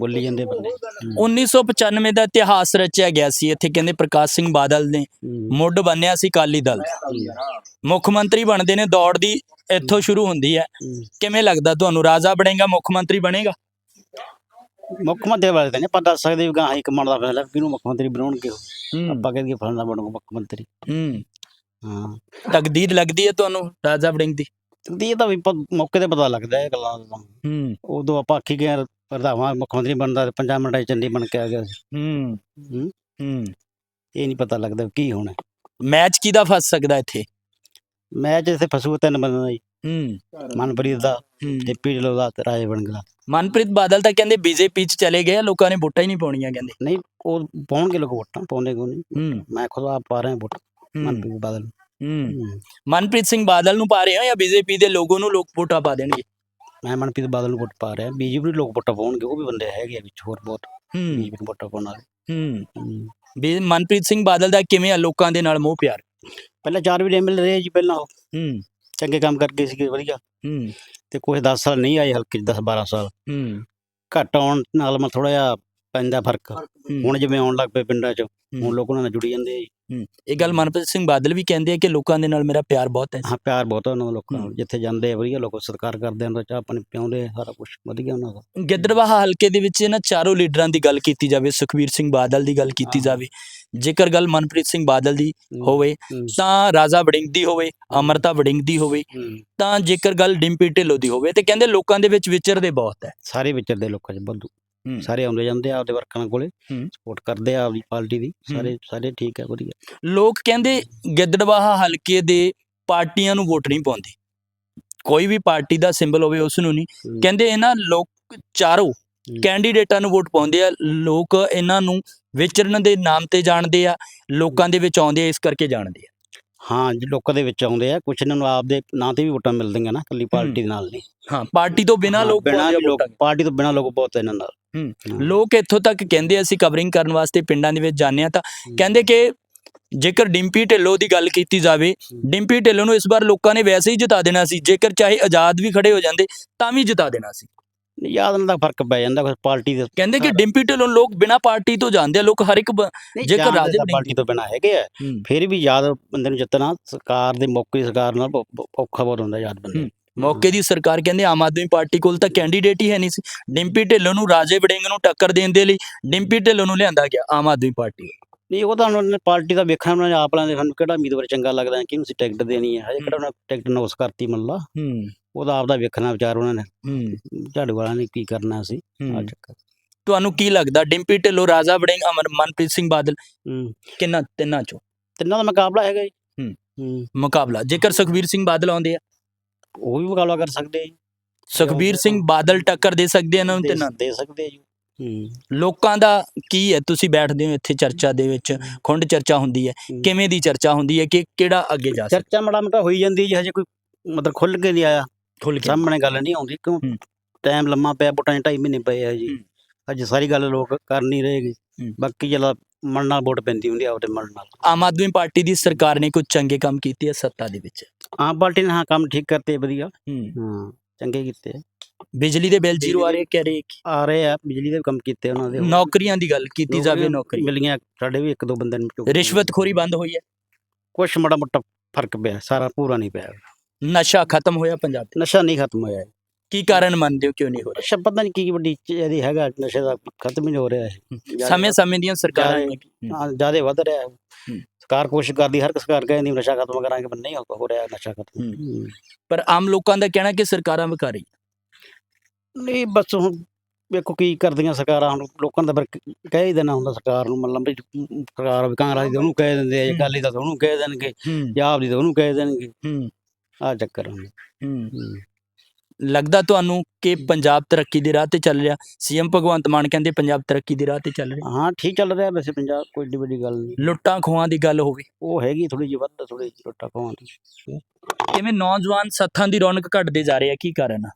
ਬੋਲੀ ਜਾਂਦੇ ਬੰਦੇ। ਹੂੰ। 1995 ਦਾ ਇਤਿਹਾਸ ਰਚਿਆ ਗਿਆ ਸੀ ਇੱਥੇ ਕਹਿੰਦੇ ਪ੍ਰਕਾਸ਼ ਸਿੰਘ ਬਾਦਲ ਨੇ ਹੂੰ। ਮੁੱਢ ਬੰਨਿਆ ਸੀ ਕਾਲੀ ਦਲ। ਦਾ। ਮੁੱਖ ਮੰਤਰੀ ਬਣਦੇ ਨੇ ਦੌੜ ਦੀ ਇੱਥੋਂ ਸ਼ੁਰੂ ਹੁੰਦੀ ਹੈ ਹੂੰ। ਕਿਵੇਂ ਲੱਗਦਾ ਤੁਹਾਨੂੰ? ਰਾਜਾ ਬਣੇਗਾ ਮੁੱਖ ਮੰਤਰੀ ਬਣੇਗਾ? ਮੁੱਖ ਮੰਤਰੀ ਬਾਰੇ ਤਾਂ ਨਹੀਂ ਆਪਾਂ ਦੱਸ ਸਕਦੇ ਵੀ ਗਾਂ ਹਾਈ ਕਮਾਂਡ ਦਾ ਫੈਸਲਾ ਕਿਹਨੂੰ ਮੁੱਖ ਮੰਤਰੀ ਬਣਾਉਣਗੇ ਉਹ। ਹੂੰ। ਆਪਾਂ ਕਹਿੰਦੇ ਫਲਣਾ ਬਣੂਗਾ ਮੁੱਖ ਮੰਤਰੀ ਹੂੰ। ਹਾਂ। ਤਕਦੀਰ ਲੱਗਦੀ ਹੈ ਤੁਹਾਨੂੰ ਰਾਜਾ ਵੜਿੰਗ ਦੀ? ਤੇ ਇਹ ਤਾਂ ਵੀ ਪ- ਮੌਕੇ ਤੇ ਪਤਾ ਲੱਗਦਾ ਇਹ ਗੱਲਾਂ ਦਾ। ਹੂੰ। ਉਦੋਂ ਆਪਾਂ ਆਖੀ ਗਏ ਪ੍ਰਧਾਵਾਂ ਮੁੱਖ ਮੰਤਰੀ ਬਣਦਾ ਤੇ ਪੰਜਾਂ ਮਿੰਟਾਂ 'ਚ ਚੰਡੀ ਬਣ ਕੇ ਆ ਗਿਆ ਸੀ। ਹੂੰ। ਹੂੰ। ਹੂੰ। ਇਹ ਨਹੀਂ ਪਤਾ ਲੱਗਦਾ ਕੀ ਹੋਣਾ। ਮੈਚ ਕਿਹਦਾ ਫਸ ਸਕਦਾ ਇੱਥੇ? ਮੈਚ ਇੱਥੇ ਫਸੂ ਤਿੰਨ ਬੰਦੇ ਦਾ ਜੀ ਹੂੰ। ਮਨਪ੍ਰੀਤ ਦਾ ਤੇ ਪੀੜਲੋ ਦਾ ਤੇ ਰਾਜੇ ਬਣ ਦਾ। ਮਨਪ੍ਰੀਤ ਬਾਦਲ ਤਾਂ ਕਹਿੰਦੇ ਬੀਜੇਪੀ ਚ ਚਲੇ ਗਏ ਆ, ਲੋਕਾਂ ਨੇ ਵੋਟਾਂ ਹੀ ਨਹੀਂ ਪਾਉਣੀਆਂ ਕਹਿੰਦੇ। ਨਹੀਂ ਉਹ ਪਾਉਣਗੇ ਲੋਕ ਵੋਟਾਂ ਪਾਉਂਦੇ ਕੋ ਨਹੀਂ? ਮੈਂ ਖੁਦ ਆਪ ਪਾ ਰਿਹਾ ਵੋਟ ਮਨਪ੍ਰੀਤ ਬਾਦਲ। ਹੂੰ। ਮਨਪ੍ਰੀਤ ਸਿੰਘ ਬਾਦਲ ਨੂੰ ਪਾ ਰਹੇ ਹੋ ਜਾਂ ਬੀਜੇਪੀ ਦੇ ਲੋਗੋ ਨੂੰ ਲੋਕ ਵੋਟਾਂ ਪਾ ਦੇਣਗੇ? ਮੈਂ ਮਨਪ੍ਰੀਤ ਬਾਦਲ ਨੂੰ ਵੋਟ ਪਾ ਰਿਹਾ ਬੀਜੇਪੀ ਲੋਕ ਵੋਟਾਂ ਪਾਉਣਗੇ ਉਹ ਵੀ ਬੰਦੇ ਹੈਗੇ ਆ ਵਿੱਚ ਹੋਰ ਬਹੁਤ। ਬੀਜੇਪੀ ਨੂੰ ਵੋਟਾਂ ਪਾਉਣ ਵਾਲੇ। ਹੂੰ। ਵੀ ਮਨਪ੍ਰੀਤ ਸਿੰਘ ਬਾਦਲ ਦਾ ਕਿਵੇਂ ਆ ਲੋਕਾਂ ਦੇ ਨਾਲ ਮੋਹ ਪਿਆਰ? ਪਹਿਲਾਂ ਚਾਰ ਵੀ ਐਮਐਲ ਰਹੇ ਜੀ ਪਹਿਲਾਂ ਉਹ। ਹੂੰ। ਚੰਗੇ ਕੰਮ ਕਰਕੇ ਸੀਗੇ ਵਧੀਆ। ਹੂੰ। ਤੇ ਕੁਝ 10 ਸਾਲ ਨਹੀਂ ਆਏ ਹਲਕੇ 'ਚ 10 12 ਸਾਲ। ਹੂੰ। ਘੱਟ ਆਉਣ ਨਾਲ ਮੈਂ ਥੋੜਾ ਜਿਹਾ ਪੈਂਦਾ ਫ਼ਰਕ। ਹੁਣ ਜਿਵੇਂ ਆਉਣ ਲੱਗ ਪਏ ਪਿੰਡਾਂ 'ਚ। ਹੁਣ ਲੋਕ ਉਹਨਾਂ ਨਾਲ ਜੁੜੀ ਜਾਂਦੇ ਆ ਜੀ। ਇਹ ਗੱਲ ਮਨਪ੍ਰੀਤ ਸਿੰਘ ਬਾਦਲ ਵੀ ਕਹਿੰਦੇ ਆ ਕਿ ਲੋਕਾਂ ਦੇ ਨਾਲ ਮੇਰਾ ਪਿਆਰ ਬਹੁਤ ਹੈ। ਹਾਂ ਪਿਆਰ ਬਹੁਤ ਆ ਉਹਨਾਂ ਦਾ ਲੋਕਾਂ ਨਾਲ। ਜਿੱਥੇ ਜਾਂਦੇ ਆ ਵਧੀਆ ਲੋਕ ਸਤਿਕਾਰ ਕਰਦੇ ਆ ਉਹਨਾਂ ਦਾ ਚਾਹ ਪਾਣੀ ਪਿਆਉਂਦੇ ਆ ਸਾਰਾ ਕੁਝ ਵਧੀਆ ਉਹਨਾਂ ਦਾ। ਗਿੱਦੜਵਾਹਾ ਹਲਕੇ ਦੇ ਵਿੱਚ ਇਹਨਾਂ ਚਾਰੋਂ ਲੀਡਰਾਂ ਦੀ ਗੱਲ ਕੀਤੀ ਜਾਵੇ ਸੁਖਬੀਰ ਸਿੰਘ ਬਾਦਲ ਦੀ ਗੱਲ ਕੀਤੀ ਹਾਂ। ਜਾਵੇ ਜੇਕਰ ਗੱਲ ਮਨਪ੍ਰੀਤ ਸਿੰਘ ਬਾਦਲ ਦੀ। ਹੋਵੇ। ਤਾਂ ਰਾਜਾ ਵੜਿੰਗ ਦੀ ਹੋਵੇ ਅਮਰਤਾ ਵੜਿੰਗ ਦੀ ਹੋਵੇ। ਤਾਂ ਜੇਕਰ ਗੱਲ ਡਿੰਪੀ ਢਿੱਲੋਂ ਦੀ ਹੋਵੇ ਤੇ ਕਹਿੰਦੇ ਲੋਕਾਂ ਦੇ ਵਿੱਚ ਵਿਚਰਦੇ ਬਹੁਤ ਹੈ ਸਾਰੇ ਵਿਚਰਦੇ ਲੋਕਾਂ 'ਚ ਬੰਦੂ। ਸਾਰੇ ਆਉਂਦੇ ਜਾਂਦੇ ਆ ਆਪਦੇ ਵਰਕਰਾਂ ਕੋਲੇ। ਸਪੋਰਟ ਕਰਦੇ ਆ ਆਪਦੀ ਪਾਰਟੀ ਦੀ। ਸਾਰੇ ਸਾਰੇ ਠੀਕ ਹੈ ਵਧੀਆ ਲੋਕ ਕਹਿੰਦੇ ਗਿੱਦੜਵਾਹਾ ਹਲਕੇ ਦੇ ਪਾਰਟੀਆਂ ਨੂੰ ਵੋਟ ਨਹੀਂ ਪਾਉਂਦੇ ਕੋਈ ਵੀ ਪਾਰਟੀ ਦਾ ਸਿੰਬਲ ਹੋਵੇ ਉਸ ਨੂੰ ਨਹੀਂ। ਕਹਿੰਦੇ ਇਹਨਾਂ ਲੋਕ ਚਾਰੋਂ ਕੈਂਡੀਡੇਟਾਂ ਨੂੰ ਵੋਟ ਪਾਉਂਦੇ ਆ ਲੋਕ ਇਹਨਾਂ ਨੂੰ ਵਿਚਰਨ ਦੇ ਨਾਮ ਤੇ ਜਾਣਦੇ ਆ ਲੋਕਾਂ ਦੇ ਵਿੱਚ ਆਉਂਦੇ ਆ ਇਸ ਕਰਕੇ ਜਾਣਦੇ ਆ। ਹਾਂ ਜੀ ਲੋਕਾਂ ਦੇ ਵਿੱਚ ਆਉਂਦੇ ਆ ਕੁਛ ਇਹਨਾਂ ਨੂੰ ਆਪਦੇ ਨਾਂ ਤੇ ਵੀ ਵੋਟਾਂ ਮਿਲਦੀਆਂ ਨਾ ਕੱਲੀ ਪਾਰਟੀ ਦੇ ਨਾਲ ਨਹੀਂ। ਹਾਂ ਪਾਰਟੀ ਤੋਂ ਬਿਨਾਂ ਲੋਕ। ਪਾਰਟੀ ਤੋਂ ਬਿਨਾਂ ਲੋਕ ਬਹੁਤ ਇਹਨਾਂ ਨਾਲ। ਲੋਕ ਇੱਥੋਂ ਤੱਕ ਕਹਿੰਦੇ ਅਸੀਂ ਕਵਰਿੰਗ ਕਰਨ ਵਾਸਤੇ ਪਿੰਡਾਂ ਦੇ ਵਿੱਚ ਜਾਂਦੇ ਆ ਤਾਂ ਕਹਿੰਦੇ ਕਿ ਜੇਕਰ ਡਿੰਪੀ ਢਿੱਲੋਂ ਦੀ ਗੱਲ ਕੀਤੀ ਜਾਵੇ ਡਿੰਪੀ ਢਿੱਲੋਂ ਨੂੰ ਇਸ ਵਾਰ ਲੋਕਾਂ ਨੇ ਵੈਸੇ ਹੀ ਜਿਤਾ ਦੇਣਾ ਸੀ ਜੇਕਰ ਚਾਹੇ ਆਜ਼ਾਦ ਵੀ ਖੜੇ ਹੋ ਜਾਂਦੇ ਤਾਂ ਵੀ ਜਿਤਾ ਦੇਣਾ ਸੀ। ਯਾਦ ਇਹਨਾਂ ਦਾ ਫ਼ਰਕ ਪੈ ਜਾਂਦਾ ਕੁਛ ਪਾਰਟੀ ਦੇ ਕਹਿੰਦੇ ਕਿ। ਡਿੰਪੀ ਢਿੱਲੋਂ ਲੋਕ ਬਿਨਾਂ ਪਾਰਟੀ ਤੋਂ ਜਾਂਦੇ ਆ ਲੋਕ ਹਰ ਇੱਕ ਬ- ਨਹੀਂ, ਜੇਕਰ ਜਾਣਦੇ ਰਾਜੇ ਤਾਂ ਪਾਰਟੀ ਤੋਂ ਬਿਨਾਂ ਹੈਗੇ ਆ। ਹੂੰ। ਫਿਰ ਵੀ ਯਾਦ ਬੰਦੇ ਨੂੰ ਜਿੱਤਣਾ ਸਰਕਾਰ ਦੇ ਮੌਕੇ ਦੀ ਸਰਕਾਰ ਨਾਲ ਬਹੁ- ਬਹੁ- ਔਖਾ ਬਹੁਤ ਹੁੰਦਾ ਯਾਦ ਬੰਦੇ ਨੂੰ। ਮੌਕੇ ਦੀ ਸਰਕਾਰ ਕਹਿੰਦੇ ਆਮ ਆਦਮੀ ਪਾਰਟੀ ਕੋਲ ਤਾਂ ਕੈਂਡੀਡੇਟ ਹੀ ਹੈ ਨਹੀਂ ਸੀ। ਡਿੰਪੀ ਢਿੱਲੋਂ ਨੂੰ ਰਾਜੇ ਵੜਿੰਗ ਨੂੰ ਟੱਕਰ ਦੇਣ ਦੇ ਲਈ ਡਿੰਪੀ ਢਿੱਲੋਂ ਨੂੰ ਲਿਆਂਦਾ ਗਿਆ ਆਮ ਆਦਮੀ ਪਾਰਟੀ। ਨਹੀਂ ਉਹ ਤਾਂ ਉਹਨਾਂ ਨੇ ਪਾਰਟੀ ਦਾ ਵੇਖਣਾ ਉਹਨਾਂ ਨੇ ਆਪ ਲੈਂਦੇ ਸਾਨੂੰ ਕਿਹੜਾ ਉਮੀਦਵਾਰ ਚੰਗਾ ਲੱਗਦਾ ਕਿਹਨੂੰ ਸੀ ਟਿਕਟ ਦੇਣੀ ਹੈ? ਹਜੇ ਕਿਹੜਾ ਉਹਨਾਂ ਟਿਕਟ ਨੋਸ ਕਰਤੀ ਮੰਨ ਲਾ। ਹੂੰ। ਉਹਦਾ ਆਪਦਾ ਵੇਖਣਾ ਵਿਚਾਰ ਉਹਨਾਂ ਨੇ। ਹੂੰ। ਝਾੜੂ ਵਾਲਿਆਂ ਨੇ ਕੀ ਕਰਨਾ ਸੀ ਆ ਹੂੰ ਚੱਕਰ। ਤੁਹਾਨੂੰ ਕੀ ਲੱਗਦਾ ਡਿੰਪੀ ਢਿੱਲੋਂ ਰਾਜਾ ਵੜਿੰਗ ਅਮਰ ਮਨਪ੍ਰੀਤ ਸਿੰਘ ਬਾਦਲ ਹੂੰ। ਕਿੰਨਾ ਤਿੰਨਾਂ ਚੋਂ? ਤਿੰਨਾਂ ਦਾ ਮੁਕਾਬਲਾ ਹੈਗਾ ਜੀ। ਹੂੰ। ਹੂੰ। ਮੁਕਾਬਲਾ। ਜੇਕਰ ਸੁਖਬੀਰ ਸਿੰਘ ਬਾਦਲ ਆਉਂਦੇ ਆ? ਉਹ ਵੀ ਮੁਕਾਬਲਾ ਕਰ ਸਕਦੇ ਆ ਜੀ। ਸੁਖਬੀਰ ਸਿੰਘ ਬਾਦਲ ਟੱਕਰ ਦੇ ਸਕਦੇ ਆ ਇਹਨਾਂ ਨੂੰ ਦੇ- ਤਿੰਨਾਂ ਦੇ ਸਕਦੇ ਆ ਜੀ। ਹੂੰ। ਲੋਕਾਂ ਦਾ ਕੀ ਹੈ? ਤੁਸੀਂ ਬੈਠਦੇ ਹੋ ਇੱਥੇ ਚਰਚਾ ਦੇ ਵਿੱਚ। ਖੁੰਡ ਚਰਚਾ ਹੁੰਦੀ ਹੈ। ਹੂੰ। ਕਿਵੇਂ ਦੀ ਚਰਚਾ ਹੁੰਦੀ ਹੈ? ਕਿ ਕਿਹੜਾ ਅੱਗੇ ਜਾ ਸਕਦਾ ਚਰਚਾ ਮੜਾ ਮਟਾ ਹੋਈ ਜਾਂਦੀ ਜੀ ਹਜੇ ਕੋਈ ਮਤਲਬ ਖੁੱਲ ਕੇ ਨਹੀਂ ਆਇਆ। ਖੁੱਲ ਕੇ ਸਾਹਮਣੇ ਗੱਲ ਨਹੀਂ ਆਉਂਦੀ ਕਿਉਂ? ਹੂੰ। ਟਾਈਮ ਲੰਮਾ ਪਿਆ ਬੁੱਟਾਂ 'ਚ ਢਾਈ ਮਹੀਨੇ ਪਏ ਆ ਜੀ। ਹੂੰ। ਅੱਜ ਸਾਰੀ ਗੱਲ ਲੋਕ ਕਰ ਨਹੀਂ ਰਹੇਗੀ ਹੂੰ। ਬਾਕੀ ਚਲਾ ਮਨ ਨਾਲ ਵੋਟ ਪੈਂਦੀ ਹੁੰਦੀ ਆ ਉਹਦੇ ਮਨ ਨਾਲ। ਆਮ ਆਦਮੀ ਪਾਰਟੀ ਦੀ ਸਰਕਾਰ ਨੇ ਕੁਝ ਚੰਗੇ ਕੰਮ ਕੀਤੇ ਆ ਸੱਤਾ ਦੇ ਵਿੱਚ? ਆਮ ਪਾਰਟੀ ਨੇ ਹਾਂ ਕੰਮ ਠੀਕ ਕਰਤੇ ਵਧੀਆ। ਹੂੰ। ਹਾਂ ਚੰਗੇ ਕੀਤੇ ਆ। ਬਿਜਲੀ ਦੇ ਬਿੱਲ ਜ਼ੀਰੋ ਆ ਰਹੇ ਕਹਿ ਰਹੇ ਕਿ? ਆ ਰਹੇ ਆ ਬਿਜਲੀ ਦੇ ਵੀ ਕੰਮ ਕੀਤੇ ਉਹਨਾਂ ਦੇ। ਨੌਕਰੀਆਂ ਦੀ ਗੱਲ ਕੀਤੀ ਜਾਵੇ ਨੌਕਰੀ। ਮਿਲੀਆਂ ਸਾਡੇ ਵੀ ਇੱਕ ਦੋ ਬੰਦੇ ਨੂੰ ਰਿਸ਼ਵਤਖੋਰੀ ਬੰਦ ਹੋਈ ਹੈ? ਕੁਛ ਮੜਾ ਮੋਟਾ ਫ਼ਰਕ ਪਿਆ ਸਾਰਾ ਪੂਰਾ ਨਹੀਂ ਪਿਆ। ਨਸ਼ਾ ਖਤਮ ਹੋਇਆ ਪੰਜਾਬ 'ਚ ਨਸ਼ਾ ਨਹੀਂ ਖਤਮ ਹੋਇਆ ਕੀ ਕਾਰਨ ਮੰਨਦੇ ਹੋ? ਕਿਉਂ ਨਹੀਂ ਹੋ ਨਸ਼ਾ ਪਤਾ ਨਹੀਂ ਕੀ ਵੱਡੀ ਇਹਦੀ ਹੈਗਾ ਨਸ਼ੇ ਦਾ ਖਤਮ ਹੀ ਨਹੀਂ ਹੋ ਰਿਹਾ ਹੈ ਰਿਹਾ ਸਮੇਂ ਸਮੇਂ ਦੀਆਂ ਸਰਕਾਰਾਂ ਨੇ ਜ਼ਿਆਦਾ ਵੱਧ ਰਿਹਾ ਹੈ। ਸਰਕਾਰ ਕੋਸ਼ਿਸ਼ ਕਰਦੀ ਹਰ ਸਰਕਾਰ ਕਹਿੰਦੀ ਨਸ਼ਾ ਖਤਮ ਕਰਾਂਗੇ ਪਰ ਨਹੀਂ ਹੋ ਰਿਹਾ ਨਸ਼ਾ ਖਤਮ। ਪਰ ਆਮ ਲੋਕਾਂ ਦਾ ਕਹਿਣਾ ਕਿ ਸਰਕਾਰਾਂ ਵਿਕਾਰੀ ਨਹੀਂ ਬਸ ਹੁਣ ਵੇਖੋ ਕੀ ਕਰਦੀਆਂ ਸਰਕਾਰਾਂ ਹੁਣ ਲੋਕਾਂ ਦਾ ਫਿਰ ਕਹਿ ਹੀ ਦੇਣਾ ਹੁੰਦਾ ਸਰਕਾਰ ਨੂੰ ਮਤਲਬ ਵੀ ਸਰਕਾਰ ਕਾਂਗਰਸ ਦੀ ਉਹਨੂੰ ਕਹਿ ਦਿੰਦੇ ਆ। ਅਕਾਲੀ ਦਾ ਉਹਨੂੰ ਕਹਿ ਦੇਣਗੇ ਹੂੰ। ਪੰਜਾਬ ਦੀ ਉਹਨੂੰ ਕਹਿ ਦੇਣਗੇ। ਆ ਚੱਕਰ ਹੁੰਦਾ ਹੂੰ। ਹੂੰ। ਲੱਗਦਾ ਤੁਹਾਨੂੰ ਕਿ ਪੰਜਾਬ ਤਰੱਕੀ ਦੇ ਰਾਹ ਤੇ ਚੱਲ ਰਿਹਾ? ਸੀਐਮ ਭਗਵੰਤ ਮਾਨ ਕਹਿੰਦੇ ਪੰਜਾਬ ਤਰੱਕੀ ਦੇ ਰਾਹ ਤੇ ਚੱਲ ਰਿਹਾ। ਹਾਂ ਠੀਕ ਚੱਲ ਰਿਹਾ ਵੈਸੇ ਪੰਜਾਬ ਕੋਈ ਏਡੀ ਵੱਡੀ ਗੱਲ ਨਹੀਂ। ਲੁੱਟਾਂ ਖੋਹਾਂ ਦੀ ਗੱਲ ਹੋਵੇ। ਉਹ ਹੈਗੀ ਥੋੜੀ ਜਿਹੀ ਵੱਧ ਥੋੜੀ ਜਿਹੀ ਰੋਟਾ ਪਾਉਣ ਦੀ। ਕਿਵੇਂ ਨੌਜਵਾਨ ਸੱਥਾਂ ਦੀ ਰੌਣਕ ਘਟਦੇ ਜਾ ਰਹੀ ਹੈ ਕੀ ਕਾਰਨ ਆ?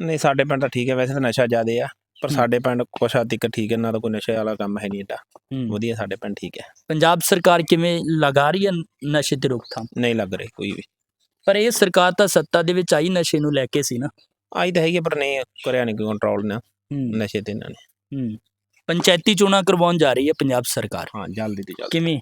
ਨਹੀਂ ਸਾਡੇ ਪਿੰਡ ਤਾਂ ਠੀਕ ਹੈ ਵੈਸੇ ਤਾਂ ਨਸ਼ਾ ਜ਼ਿਆਦੇ ਆ। ਪਰ ਹੂੰ। ਸਾਡੇ ਪਿੰਡ ਕੁਛ ਹੱਦ ਤੱਕ ਠੀਕ ਹੈ ਨਾ ਤਾਂ ਕੋਈ ਨਸ਼ੇ ਵਾਲਾ ਕੰਮ ਹੈ ਨਹੀਂ ਏਡਾ। ਵਧੀਆ ਸਾਡੇ ਪਿੰਡ ਠੀਕ ਹੈ ਪੰਜਾਬ ਸਰਕਾਰ ਕਿਵੇਂ ਲਗਾ ਰਹੀ ਹੈ ਨਸ਼ੇ ਤੇ ਰੋਕਥਾਮ? ਨਹੀਂ ਲੱਗ ਰਹੀ ਕੋਈ ਵੀ। ਪਰ ਇਹ ਸਰਕਾਰ ਤਾਂ ਸੱਤਾ ਦੇ ਵਿੱਚ ਆਈ ਨਸ਼ੇ ਨੂੰ ਲੈ ਕੇ ਸੀ ਨਾ। ਆਈ ਤਾਂ ਹੈਗੀ ਆ, ਪਰ ਨਹੀਂ ਕਰਿਆ ਨਹੀਂ ਕੰਟਰੋਲ ਨਾ ਹੂੰ। ਨਸ਼ੇ ਤੇ ਇਹਨਾਂ ਨੇ। ਹੂੰ। ਪੰਚਾਇਤੀ ਚੋਣਾਂ ਕਰਵਾਉਣ ਜਾ ਰਹੀ ਹੈ ਪੰਜਾਬ ਸਰਕਾਰ। ਹਾਂ ਜਲਦੀ ਤੇ ਜਲਦੀ। ਕਿਵੇਂ?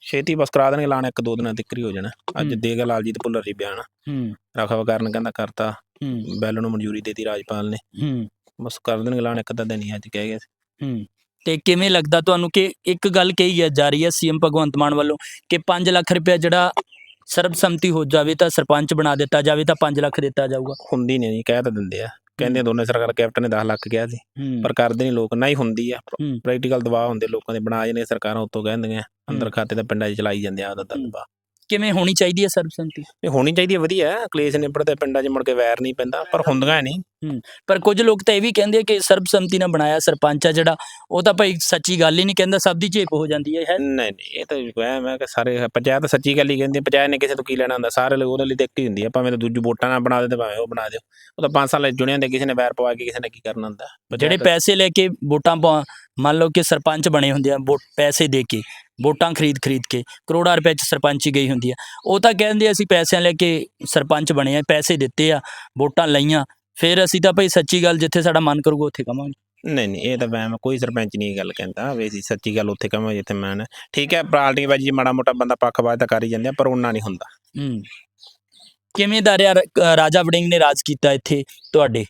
ਛੇਤੀ ਬਸ ਕਰਾ ਦੇਣਗੇ ਲਾਣ ਇੱਕ ਦੋ ਦਿਨਾਂ ਤੱਕ ਹੀ ਹੋ ਜਾਣਾ। ਅੱਜ ਹੂੰ। ਦੇ ਗਿਆ ਲਾਲਜੀਤ ਭੁੱਲਰ ਜੀ ਬਿਆਨ। ਹੂੰ। ਰਖਵਾ ਕਰਨ ਕਹਿੰਦਾ ਕਰਤਾ। ਹੂੰ। ਬੈਲ ਨੂੰ ਮਨਜ਼ੂਰੀ ਦੇਤੀ ਰਾਜਪਾਲ ਨੇ। ਹੂੰ। ਬਸ ਕਰ ਦੇਣਗੇ ਲਾਣ ਇੱਕ ਤਾਂ ਦਿਨ ਹੀ ਅੱਜ ਕਹਿ ਗਏ ਸੀ। ਹੂੰ। ਤੇ ਕਿਵੇਂ ਲੱਗਦਾ ਤੁਹਾਨੂੰ ਕਿ ਇੱਕ ਗੱਲ ਕਹੀ ਹੈ ਜਾ ਰਹੀ ਹੈ ਸੀਐਮ ਭਗਵੰਤ ਮਾਨ ਵੱਲੋਂ ਕਿ 5 ਲੱਖ ਰੁਪਏ ਜਿਹੜਾ ਸਰਬਸੰਮਤੀ ਹੋ ਜਾਵੇ ਤਾਂ ਸਰਪੰਚ ਬਣਾ ਦਿੱਤਾ ਜਾਵੇ ਤਾਂ 5 ਲੱਖ ਦਿੱਤਾ ਜਾਊਗਾ ਹੁੰਦੀ ਨਹੀਂ ਕਹਿ ਤਾਂ ਦਿੰਦੇ ਆ ਕਹਿੰਦੇ ਦੋਨੇ ਸਰਕਾਰ ਕੈਪਟਨ ਨੇ 10 ਲੱਖ ਕਿਹਾ ਸੀ ਹੂੰ ਪਰ ਕਰਦੇ ਨਹੀਂ ਲੋਕ ਨਹੀਂ ਹੁੰਦੀ ਆ ਹੂੰ। ਪ੍ਰੈਕਟੀਕਲ ਦਬਾਅ ਹੁੰਦੇ ਲੋਕਾਂ ਦੇ ਬਣਾ ਜਾਂਦੇ ਸਰਕਾਰਾਂ ਉੱਤੋਂ ਕਹਿੰਦੀਆਂ ਅੰਦਰ ਹੂੰ। ਖਾਤੇ ਤਾਂ ਪਿੰਡਾਂ 'ਚ ਚਲਾਈ ਜਾਂਦੇ ਆ ਉਹਦਾ ਹੂੰ। ਕਿਵੇਂ ਹੋਣੀ ਚਾਹੀਦੀ ਹੈ ਸਰਬਸੰਮਤੀ ਇਹ ਹੋਣੀ ਚਾਹੀਦੀ ਹੈ ਵਧੀਆ ਹੈ, ਕਲੇਸ਼ ਨਿਬੜਦੇ ਪਿੰਡਾਂ 'ਚ ਮੁੜ ਕੇ ਵੈਰ ਨਹੀਂ ਪੈਂਦਾ ਪਰ ਹੁੰਦੀਆਂ ਨਹੀਂ। ਪਰ ਕੁਝ ਲੋਕ ਤਾਂ ਇਹ ਵੀ ਕਹਿੰਦੇ ਆ ਕਿ ਸਰਬਸੰਮਤੀ ਨਾਲ ਬਣਾਇਆ ਸਰਪੰਚ ਆ ਜਿਹੜਾ ਉਹ ਤਾਂ ਭਾਈ ਸੱਚੀ ਗੱਲ ਹੀ ਨਹੀਂ ਕਹਿੰਦਾ ਸਭ ਦੀ ਝੇਪ ਹੋ ਜਾਂਦੀ ਹੈ ਹੈ। ਨਹੀਂ ਨਹੀਂ ਇਹ ਤਾਂ ਵਹਿਮ ਹੈ ਕਿ ਸਾਰੇ ਪੰਚਾਇਤ ਸੱਚੀ ਗੱਲ ਹੀ ਕਹਿੰਦੀ ਹੈ, ਪੰਚਾਇਤ ਨੇ ਕਿਸੇ ਤੋਂ ਕੀ ਲੈਣਾ ਹੁੰਦਾ ਸਾਰੇ ਲਈ ਉਹਦੇ ਲਈ ਤਾਂ ਇੱਕ ਹੀ ਹੁੰਦੀ ਹੈ ਭਾਵੇਂ ਤਾਂ ਦੂਜੀ ਵੋਟਾਂ ਨਾਲ ਬਣਾ ਦੇ ਤੇ ਭਾਵੇਂ ਉਹ ਬਣਾ ਦਿਓ। ਉਹ ਤਾਂ 5 ਸਾਲ ਜੁੜਿਆਂ ਦੇ ਕਿਸੇ ਨੇ ਵੈਰ ਪਵਾ ਕੇ ਕਿਸੇ ਨੇ ਕੀ ਕਰਨਾ ਹੁੰਦਾ। ਜਿਹੜੇ ਪੰਚਾਇਤ- ਪੈਸੇ ਲੈ ਕੇ ਵੋਟਾਂ ਪਾ ਮੰਨ ਲਓ ਕਿ ਸਰਪੰਚ ਬਣੇ ਹੁੰਦੇ ਆ ਵੋਟ ਪੈਸੇ ਦੇ ਕੇ ਵੋਟਾਂ ਖਰੀਦ ਖਰੀਦ ਕੇ ਕਰੋੜਾਂ ਰੁਪਏ ਚ ਸਰਪੰਚੀ ਗਈ ਹੁੰਦੀ ਆ। ਉਹ ਤਾਂ ਕਹਿੰਦੇ ਅਸੀਂ ਪੈਸਿਆਂ ਲੈ ਕੇ ਸਰਪੰਚ ਬਣੇ ਆ ਪੈਸੇ ਦਿੱਤੇ ਆ ਵੋਟਾਂ ਲਈਆਂ ਫਿਰ ਅਸੀਂ ਤਾਂ ਭਾਈ ਸੱਚੀ ਗੱਲ ਜਿੱਥੇ ਸਾਡਾ ਮਨ ਕਰੂਗਾ ਉੱਥੇ ਕਵਾਂਗੇ। ਨਹੀਂ ਨਹੀਂ ਇਹ ਤਾਂ ਵਹਿਮ ਹੈ, ਕੋਈ ਸਰਪੰਚ ਨਹੀਂ ਇਹ ਗੱਲ ਕਹਿੰਦਾ ਵੀ ਅਸੀਂ ਸੱਚੀ ਗੱਲ ਉੱਥੇ ਕਹਾਂ ਜਿੱਥੇ ਮੈਂ ਨਾ ਠੀਕ ਹੈ ਪਾਰਟੀ ਬਾਜੀ ਮਾੜਾ ਮੋਟਾ ਬੰਦਾ ਪੱਖਪਾਤ ਤਾਂ ਕਰ ਹੀ ਜਾਂਦੇ ਆ ਪਰ ਉਹਨਾਂ ਨਹੀਂ ਹੁੰਦਾ। ਹੂੰ। ਕਿਵੇਂ ਦਾ ਰਿਹਾ ਰ- ਅ, ਰਾਜਾ ਵੜਿੰਗ ਨੇ ਰਾਜ ਕੀਤਾ ਇੱਥੇ ਤੁਹਾਡੇ?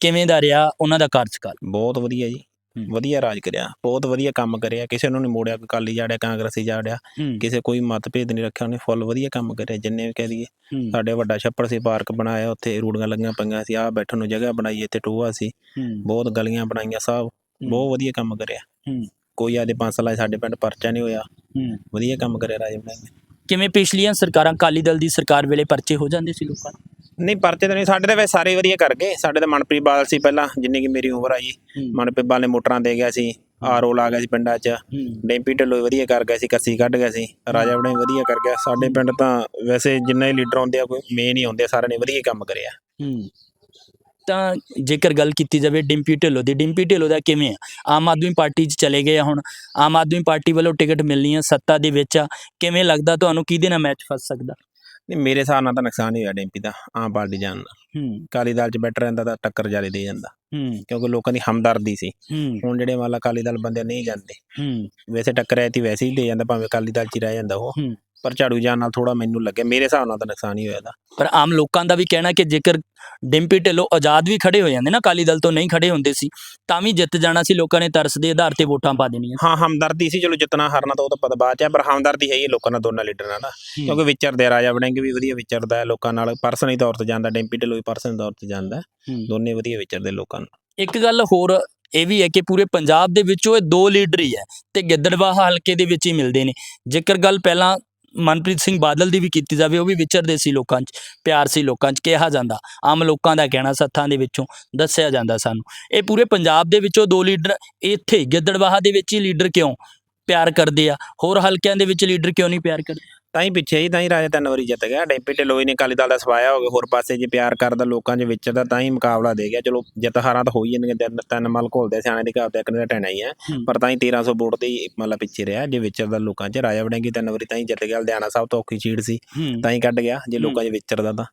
ਕਿਵੇਂ ਦਾ ਰਿਹਾ ਉਹਨਾਂ ਦਾ ਕਾਰਜਕਾਲ? ਬਹੁਤ ਵਧੀਆ ਜੀ। ਵਧੀਆ ਰਾਜ ਕਰਿਆ ਬਹੁਤ ਵਧੀਆ ਕੰਮ ਕਰਿਆ ਕਿਸੇ ਨੂੰ ਨਹੀਂ ਮੋੜਿਆ ਕੋਈ ਕਾਲੀ ਜਾੜਿਆ ਕਾਂਗਰਸੀ ਜਾੜਿਆ ਕਿਸੇ ਕੋਈ ਮਤਭੇਦ ਨਹੀਂ ਰੱਖਿਆ ਉਹਨੇ ਫੁੱਲ ਵਧੀਆ ਕੰਮ ਕਰਿਆ ਜਿੰਨੇ ਵੀ ਕਹਿ ਦਈਏ। ਸਾਡੇ ਵੱਡਾ ਛੱਪੜ ਸੀ ਪਾਰਕ ਬਣਾਇਆ ਉੱਥੇ ਰੂੜੀਆਂ ਲੱਗੀਆਂ ਪਈਆਂ ਸੀ ਆਹ ਬੈਠਣ ਨੂੰ ਜਗ੍ਹਾ ਬਣਾਈ ਇੱਥੇ ਟੋਆ ਸੀ। ਬਹੁਤ ਗਲੀਆਂ ਬਣਾਈਆਂ ਸਭ ਬਹੁਤ ਵਧੀਆ ਕੰਮ ਕਰਿਆ। ਕੋਈ ਆਦੇ ਪੰਜ ਸਾਲਾਂ 'ਚ ਸਾਡੇ ਪਿੰਡ ਪਰਚਾ ਨਹੀਂ ਹੋਇਆ। ਵਧੀਆ ਕੰਮ ਕਰਿਆ ਰਾਜੇ ਬਣੇ ਨੇ ਕਿਵੇਂ ਪਿਛਲੀਆਂ ਸਰਕਾਰਾਂ ਅਕਾਲੀ ਦਲ ਦੀ ਸਰਕਾਰ ਵੇਲੇ ਪਰਚੇ ਹੋ ਜਾਂਦੇ ਸੀ ਲੋਕਾਂ ਦੇ ਨਹੀਂ ਪਰਚੇ ਤਾਂ ਨਹੀਂ ਸਾਡੇ ਤਾਂ ਵੈਸੇ ਸਾਰੇ ਵਧੀਆ ਕਰ ਗਏ। ਸਾਡੇ ਤਾਂ ਮਨਪ੍ਰੀਤ ਬਾਦਲ ਸੀ ਪਹਿਲਾਂ ਜਿੰਨੀ ਕਿ ਮੇਰੀ ਉਮਰ ਆਈ ਹੂੰ। ਮਨਪ੍ਰੀਤ ਬਾਦਲ ਨੇ ਮੋਟਰਾਂ ਦੇ ਗਿਆ ਸੀ ਆਰਓ ਲਾ ਗਿਆ ਸੀ ਪਿੰਡਾਂ 'ਚ। ਹੂੰ। ਡੈਂਪੀ ਢਿੱਲੋਂ ਵਧੀਆ ਕਰ ਗਿਆ ਸੀ ਕੱਸੀ ਕੱਢ ਗਿਆ ਸੀ। ਰਾਜਾ ਬਣੇ ਵਧੀਆ ਕਰ ਗਿਆ। ਸਾਡੇ ਪਿੰਡ ਤਾਂ ਵੈਸੇ ਜਿੰਨੇ ਲੀਡਰ ਆਉਂਦੇ ਆ ਕੋਈ ਮੇਨ ਹੀ ਆਉਂਦੇ ਆ ਸਾਰਿਆਂ ਨੇ ਵਧੀਆ ਹੀ ਕੰਮ ਕਰਿਆ। ਹੂੰ। ਤਾਂ ਜੇਕਰ ਗੱਲ ਕੀਤੀ ਜਾਵੇ ਡਿੰਪੀ ਢਿੱਲੋਂ ਦੀ ਡਿੰਪੀ ਢਿੱਲੋਂ ਦਾ ਕਿਵੇਂ ਆ? ਆਮ ਆਦਮੀ ਪਾਰਟੀ 'ਚ ਚਲੇ ਗਏ ਆ ਹੁਣ। ਆਮ ਆਦਮੀ ਪਾਰਟੀ ਵੱਲੋਂ ਟਿਕਟ ਮਿਲਣੀ ਆ ਸੱਤਾ ਦੇ ਵਿੱਚ ਆ। ਕਿਵੇਂ ਲੱਗਦਾ? ਤੁਹਾਨੂੰ ਕਿਹਦੇ ਨਾਲ ਮੈਚ ਫਸ ਸਕਦਾ? ਨਹੀਂ ਮੇਰੇ ਹਿਸਾਬ ਨਾਲ ਤਾਂ ਨੁਕਸਾਨ ਹੀ ਹੋਇਆ ਡੈਂਪੀ ਦਾ ਆਮ ਪਾਰਟੀ ਜਾਣ ਨਾਲ। ਹੂੰ। ਅਕਾਲੀ ਦਲ 'ਚ ਬੈਠ ਰਹਿੰਦਾ ਤਾਂ ਟੱਕਰ ਜਾਲੇ ਦੇ ਜਾਂਦਾ। ਹੂੰ। ਕਿਉਂਕਿ ਲੋਕਾਂ ਦੀ ਹਮਦਰਦੀ ਸੀ। ਹੂੰ। ਹੁਣ ਜਿਹੜੇ ਮੰਨ ਲਾ ਅਕਾਲੀ ਦਲ ਬੰਦੇ ਨਹੀਂ ਜਾਂਦੇ। ਹੂੰ। ਵੈਸੇ ਟੱਕਰ ਐ ਤੀ ਵੈਸੇ ਹੀ ਲੈ ਜਾਂਦਾ ਭਾਵੇਂ ਅਕਾਲੀ ਦਲ 'ਚ ਹੀ ਰਹਿ ਜਾਂਦਾ ਉਹ। ਹੂੰ। ਪਰ ਝਾੜੂ ਜਾਣ ਨਾਲ ਥੋੜਾ ਮੈਨੂੰ ਲੱਗਿਆ ਮੇਰੇ ਹਿਸਾਬ ਨਾਲ ਤਾਂ ਨੁਕਸਾਨ ਹੀ ਹੋਇਆ ਦਾ ਪਰ ਆਮ ਲੋਕਾਂ ਦਾ ਵੀ ਕਹਿਣਾ ਕਿ ਜੇਕਰ ਡਿੰਪੀ ਢਿੱਲੋਂ ਆਜ਼ਾਦ ਵੀ ਖੜੇ ਹੋ ਜਾਂਦੇ ਨਾ ਅਕਾਲੀ ਦਲ ਤੋਂ ਨਹੀਂ ਖੜੇ ਹੁੰਦੇ ਸੀ ਤਾਂ ਵੀ ਜਿੱਤ ਜਾਣਾ ਸੀ ਲੋਕਾਂ ਨੇ ਤਰਸ ਦੇ ਆਧਾਰ ਤੇ ਵੋਟਾਂ ਪਾ ਦੇਣੀਆਂ। ਹਾਂ ਹਮਦਰਦੀ ਸੀ ਚਲੋ ਜਿੱਤਣਾ ਹਾਰਨਾ ਤਾਂ ਉਹ ਤਾਂ ਪਤਾ ਬਾਅਦ 'ਚ ਹੈ ਪਰ ਹਮਦਰਦੀ ਹੈ ਹੀ ਲੋਕਾਂ ਨਾਲ ਦੋਨਾਂ ਲੀਡਰਾਂ ਨਾਲ। ਕਿਉਂਕਿ ਵਿਚਰਦੇ ਆ, ਰਾਜਾ ਵੜਿੰਗ ਵੀ ਵਧੀਆ ਵਿਚਰਦਾ ਹੈ ਲੋਕਾਂ ਨਾਲ ਪਰਸਨਲੀ ਤੌਰ ਤੇ ਜਾਂਦਾ ਡੈਂਪੀ ਢਿੱਲੋਂ ਵੀ ਪਰਸਨਲ ਤੌਰ ਤੇ ਜਾਂਦਾ। ਦੋਨੇ ਵਧੀਆ ਵਿਚਰਦੇ ਲੋਕਾਂ ਨਾਲ। ਇੱਕ ਗੱਲ ਹੋਰ ਇਹ ਵੀ ਹੈ ਕਿ ਪੂਰੇ ਪੰਜਾਬ ਦੇ ਵਿੱਚੋਂ ਇਹ ਦੋ ਲੀਡਰ ਹੀ ਹੈ ਤੇ ਗਿੱਦੜਬਾਹਾ ਹਲਕੇ ਦੇ ਵਿੱਚ ਹੀ ਮਿਲਦੇ ਨੇ। ਜੇਕਰ ਗੱਲ ਪਹਿਲਾਂ ਮਨਪ੍ਰੀਤ ਸਿੰਘ ਬਾਦਲ ਦੀ ਵੀ ਕੀਤੀ ਜਾਵੇ, ਉਹ ਵੀ ਵਿਚਰਦੇ ਸੀ ਲੋਕਾਂ 'ਚ, ਪਿਆਰ ਸੀ ਲੋਕਾਂ 'ਚ, ਕਿਹਾ ਜਾਂਦਾ। ਆਮ ਲੋਕਾਂ ਦਾ ਕਹਿਣਾ ਸੱਥਾਂ ਦੇ ਵਿੱਚੋਂ ਦੱਸਿਆ ਜਾਂਦਾ ਸਾਨੂੰ। ਇਹ ਪੂਰੇ ਪੰਜਾਬ ਦੇ ਵਿੱਚੋਂ ਦੋ ਲੀਡਰ, ਇੱਥੇ ਗਿੱਦੜਬਾਹਾ ਦੇ ਵਿੱਚ ਹੀ ਲੀਡਰ ਕਿਉਂ ਪਿਆਰ ਕਰਦੇ ਆ? ਹੋਰ ਹਲਕਿਆਂ ਦੇ ਵਿੱਚ ਲੀਡਰ ਕਿਉਂ ਨਹੀਂ ਪਿਆਰ ਕਰਦੇ? ਤਾਂ ਹੀ ਪਿੱਛੇ ਹੀ ਤਾਂ ਹੀ ਰਾਜਾ ਤਿੰਨ ਵਾਰੀ ਜਿੱਤ ਗਿਆ। ਡੈਂਪੀ ਢਿੱਲੋਂ ਨੇ ਅਕਾਲੀ ਦਲ ਦਾ ਸਵਾਇਆ ਹੋ ਗਿਆ। ਹੋਰ ਪਾਸੇ ਜੇ ਪਿਆਰ ਕਰਦਾ ਲੋਕਾਂ 'ਚ ਵਿਚਰਦਾ ਤਾਂ ਹੀ ਮੁਕਾਬਲਾ ਦੇ ਗਿਆ। ਚਲੋ ਜਿੱਤ ਹਾਰਾਂ ਤਾਂ ਹੋ ਹੀ ਜਾਂਦੀਆਂ। ਤਿੰਨ ਤਿੰਨ ਮਲ ਘੋਲਦੇ ਸਿਆਣੇ ਦੀ ਕਹਾਵਤ ਇੱਕ ਨੇ ਟੈਣਾ ਹੀ ਹੈ। ਪਰ ਤਾਂ ਹੀ 1300 ਵੋਟ ਹੀ ਮਤਲਬ ਪਿੱਛੇ ਰਿਹਾ ਜੇ ਵਿਚਰਦਾ ਲੋਕਾਂ 'ਚ। ਰਾਜਾ ਵੜਿੰਗੀ ਤਿੰਨ ਵਾਰੀ ਤਾਂ ਹੀ ਜਿੱਤ ਗਿਆ। ਲੁਧਿਆਣਾ ਸਭ ਤੋਂ ਔਖੀ ਸੀਟ ਸੀ। ਤਾਂ ਹੀ ਕੱਢ ਗਿਆ ਜੇ ਲੋਕਾਂ 'ਚ ਵਿਚਰਦਾ ਤਾਂ।